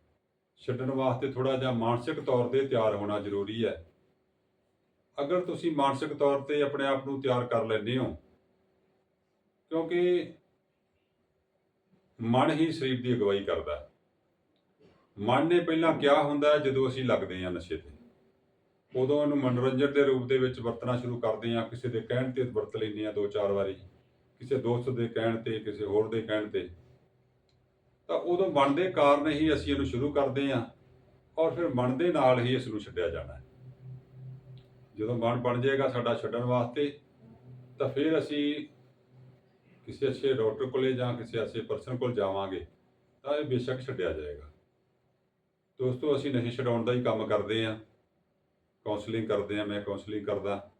S1: ਛੱਡਣ ਵਾਸਤੇ ਥੋੜਾ ਜਿਹਾ ਮਾਨਸਿਕ ਤੌਰ ਤੇ ਤਿਆਰ ਹੋਣਾ ਜ਼ਰੂਰੀ ਹੈ। ਅਗਰ ਤੁਸੀਂ ਮਾਨਸਿਕ ਤੌਰ ਤੇ ਆਪਣੇ ਆਪ ਨੂੰ ਤਿਆਰ ਕਰ ਲੈਂਦੇ ਹੋ, ਕਿਉਂਕਿ ਮਨ ਹੀ ਸਰੀਰ ਦੀ ਅਗਵਾਈ ਕਰਦਾ ਹੈ। ਮਨ ਨੇ ਪਹਿਲਾਂ ਕਿਹਾ ਹੁੰਦਾ ਜਦੋਂ ਅਸੀਂ ਲੱਗਦੇ ਹਾਂ ਨਸ਼ੇ ਤੇ। ਉਦੋਂ ਇਹਨੂੰ ਮਨੋਰੰਜਨ ਦੇ ਰੂਪ ਦੇ ਵਿੱਚ ਵਰਤਣਾ ਸ਼ੁਰੂ ਕਰਦੇ ਹਾਂ, ਕਿਸੇ ਦੇ ਕਹਿਣ ਤੇ ਵਰਤ ਲੈਂਦੇ ਹਾਂ ਦੋ ਚਾਰ ਵਾਰੀ, ਕਿਸੇ ਦੋਸਤ ਦੇ ਕਹਿਣ ਤੇ, ਕਿਸੇ ਹੋਰ ਦੇ ਕਹਿਣ ਤੇ। ਤਾਂ ਉਦੋਂ ਮਨ ਦੇ ਕਾਰਨ ਹੀ ਅਸੀਂ ਇਹਨੂੰ ਸ਼ੁਰੂ ਕਰਦੇ ਹਾਂ, ਔਰ ਫਿਰ ਮਨ ਦੇ ਨਾਲ ਹੀ ਇਸ ਨੂੰ ਛੱਡਿਆ ਜਾਣਾ ਹੈ। ਜਦੋਂ ਮਨ ਬਣ ਜਾਏਗਾ ਸਾਡਾ ਛੱਡਣ ਵਾਸਤੇ, ਤਾਂ ਫਿਰ ਅਸੀਂ ਕਿਸੇ ਅੱਛੇ ਡਾਕਟਰ ਕੋਲੇ ਜਾਂ ਕਿਸੇ ਅੱਛੇ ਪਰਸਨ ਕੋਲ ਜਾਵਾਂਗੇ, ਤਾਂ ਇਹ ਬੇਸ਼ੱਕ ਛੱਡਿਆ ਜਾਏਗਾ। ਦੋਸਤੋ, ਅਸੀਂ ਨਸ਼ੇ ਛਡਾਉਣ ਦਾ ਹੀ ਕੰਮ ਕਰਦੇ ਹਾਂ। ਕਾਉਂਸਲਿੰਗ ਕਰਦੇ ਹਾਂ, ਮੈਂ ਕਾਉਂਸਲਿੰਗ ਕਰਦਾ।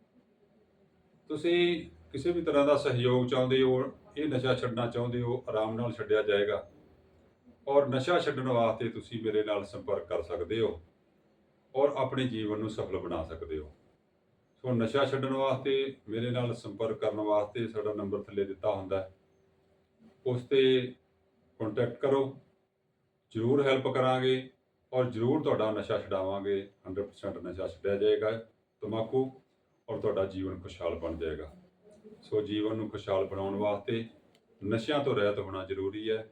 S1: ਤੁਸੀਂ ਕਿਸੇ ਵੀ ਤਰ੍ਹਾਂ ਦਾ ਸਹਿਯੋਗ ਚਾਹੁੰਦੇ ਹੋ, ਇਹ ਨਸ਼ਾ ਛੱਡਣਾ ਚਾਹੁੰਦੇ ਹੋ, ਆਰਾਮ ਨਾਲ ਛੱਡਿਆ ਜਾਏਗਾ। ਔਰ ਨਸ਼ਾ ਛੱਡਣ ਵਾਸਤੇ ਤੁਸੀਂ ਮੇਰੇ ਨਾਲ ਸੰਪਰਕ ਕਰ ਸਕਦੇ ਹੋ। ਔਰ ਆਪਣੇ ਜੀਵਨ ਨੂੰ ਸਫਲ ਬਣਾ ਸਕਦੇ ਹੋ। ਸੋ ਨਸ਼ਾ ਛੱਡਣ ਵਾਸਤੇ, ਮੇਰੇ ਨਾਲ ਸੰਪਰਕ ਕਰਨ ਵਾਸਤੇ ਸਾਡਾ ਨੰਬਰ ਥੱਲੇ ਦਿੱਤਾ ਹੁੰਦਾ ਹੈ। ਉਸ ਤੇ ਕੰਟੈਕਟ ਕਰੋ। ਜ਼ਰੂਰ ਹੈਲਪ ਕਰਾਂਗੇ ਔਰ ਜ਼ਰੂਰ ਤੁਹਾਡਾ ਨਸ਼ਾ ਛਡਾਵਾਂਗੇ। 100% ਨਸ਼ਾ ਛੱਡਿਆ ਜਾਏਗਾ, ਤਮਾਕੂ ਔਰ ਤੁਹਾਡਾ ਜੀਵਨ ਖੁਸ਼ਹਾਲ ਬਣ ਜਾਏਗਾ। ਸੋ ਜੀਵਨ ਨੂੰ ਖੁਸ਼ਹਾਲ ਬਣਾਉਣ ਵਾਸਤੇ ਨਸ਼ਿਆਂ ਤੋਂ ਰਹਿਤ ਹੋਣਾ ਜ਼ਰੂਰੀ ਹੈ।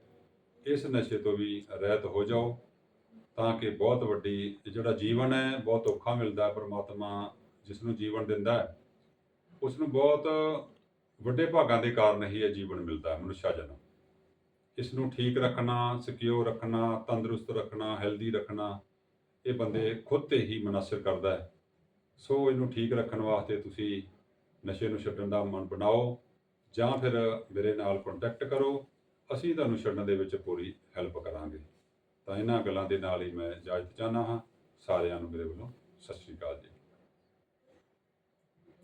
S1: ਇਸ ਨਸ਼ੇ ਤੋਂ ਵੀ ਰਹਿਤ ਹੋ ਜਾਓ ਤਾਂ ਕਿ ਬਹੁਤ ਵੱਡੀ ਜਿਹੜਾ ਜੀਵਨ ਹੈ, ਬਹੁਤ ਔਖਾ ਮਿਲਦਾ ਪਰਮਾਤਮਾ ਜਿਸ ਨੂੰ ਜੀਵਨ ਦਿੰਦਾ ਹੈ ਉਸ ਨੂੰ ਬਹੁਤ ਵੱਡੇ ਭਾਗਾਂ ਦੇ ਕਾਰਨ ਹੀ ਇਹ ਜੀਵਨ ਮਿਲਦਾ ਹੈ, ਮਨੁੱਖਾ ਜਨਮ। ਇਸ ਨੂੰ ਠੀਕ ਰੱਖਣਾ ਸਿਕਿਉਰ ਰੱਖਣਾ, ਤੰਦਰੁਸਤ ਰੱਖਣਾ ਹੈਲਦੀ ਰੱਖਣਾ, ਇਹ ਬੰਦੇ ਖੁਦ ਤੇ ਹੀ ਮਨਸਰ ਕਰਦਾ ਹੈ। ਸੋ ਇਹਨੂੰ ਠੀਕ ਰੱਖਣ ਵਾਸਤੇ ਤੁਸੀਂ ਨਸ਼ੇ ਨੂੰ ਛੱਡਣ ਦਾ ਮਨ ਬਣਾਓ, ਜਾਂ ਫਿਰ ਮੇਰੇ ਨਾਲ ਕੰਟੈਕਟ ਕਰੋ, ਅਸੀਂ ਤੁਹਾਨੂੰ ਛੱਡਣ ਦੇ ਵਿੱਚ ਪੂਰੀ ਹੈਲਪ ਕਰਾਂਗੇ। ਤਾਂ ਇਹਨਾਂ ਗੱਲਾਂ ਦੇ ਨਾਲ ਹੀ ਮੈਂ ਇਜਾਜ਼ਤ ਚਾਹੁੰਦਾ ਹਾਂ। ਸਾਰਿਆਂ ਨੂੰ ਮੇਰੇ ਵੱਲੋਂ ਸਤਿ ਸ਼੍ਰੀ ਅਕਾਲ ਜੀ।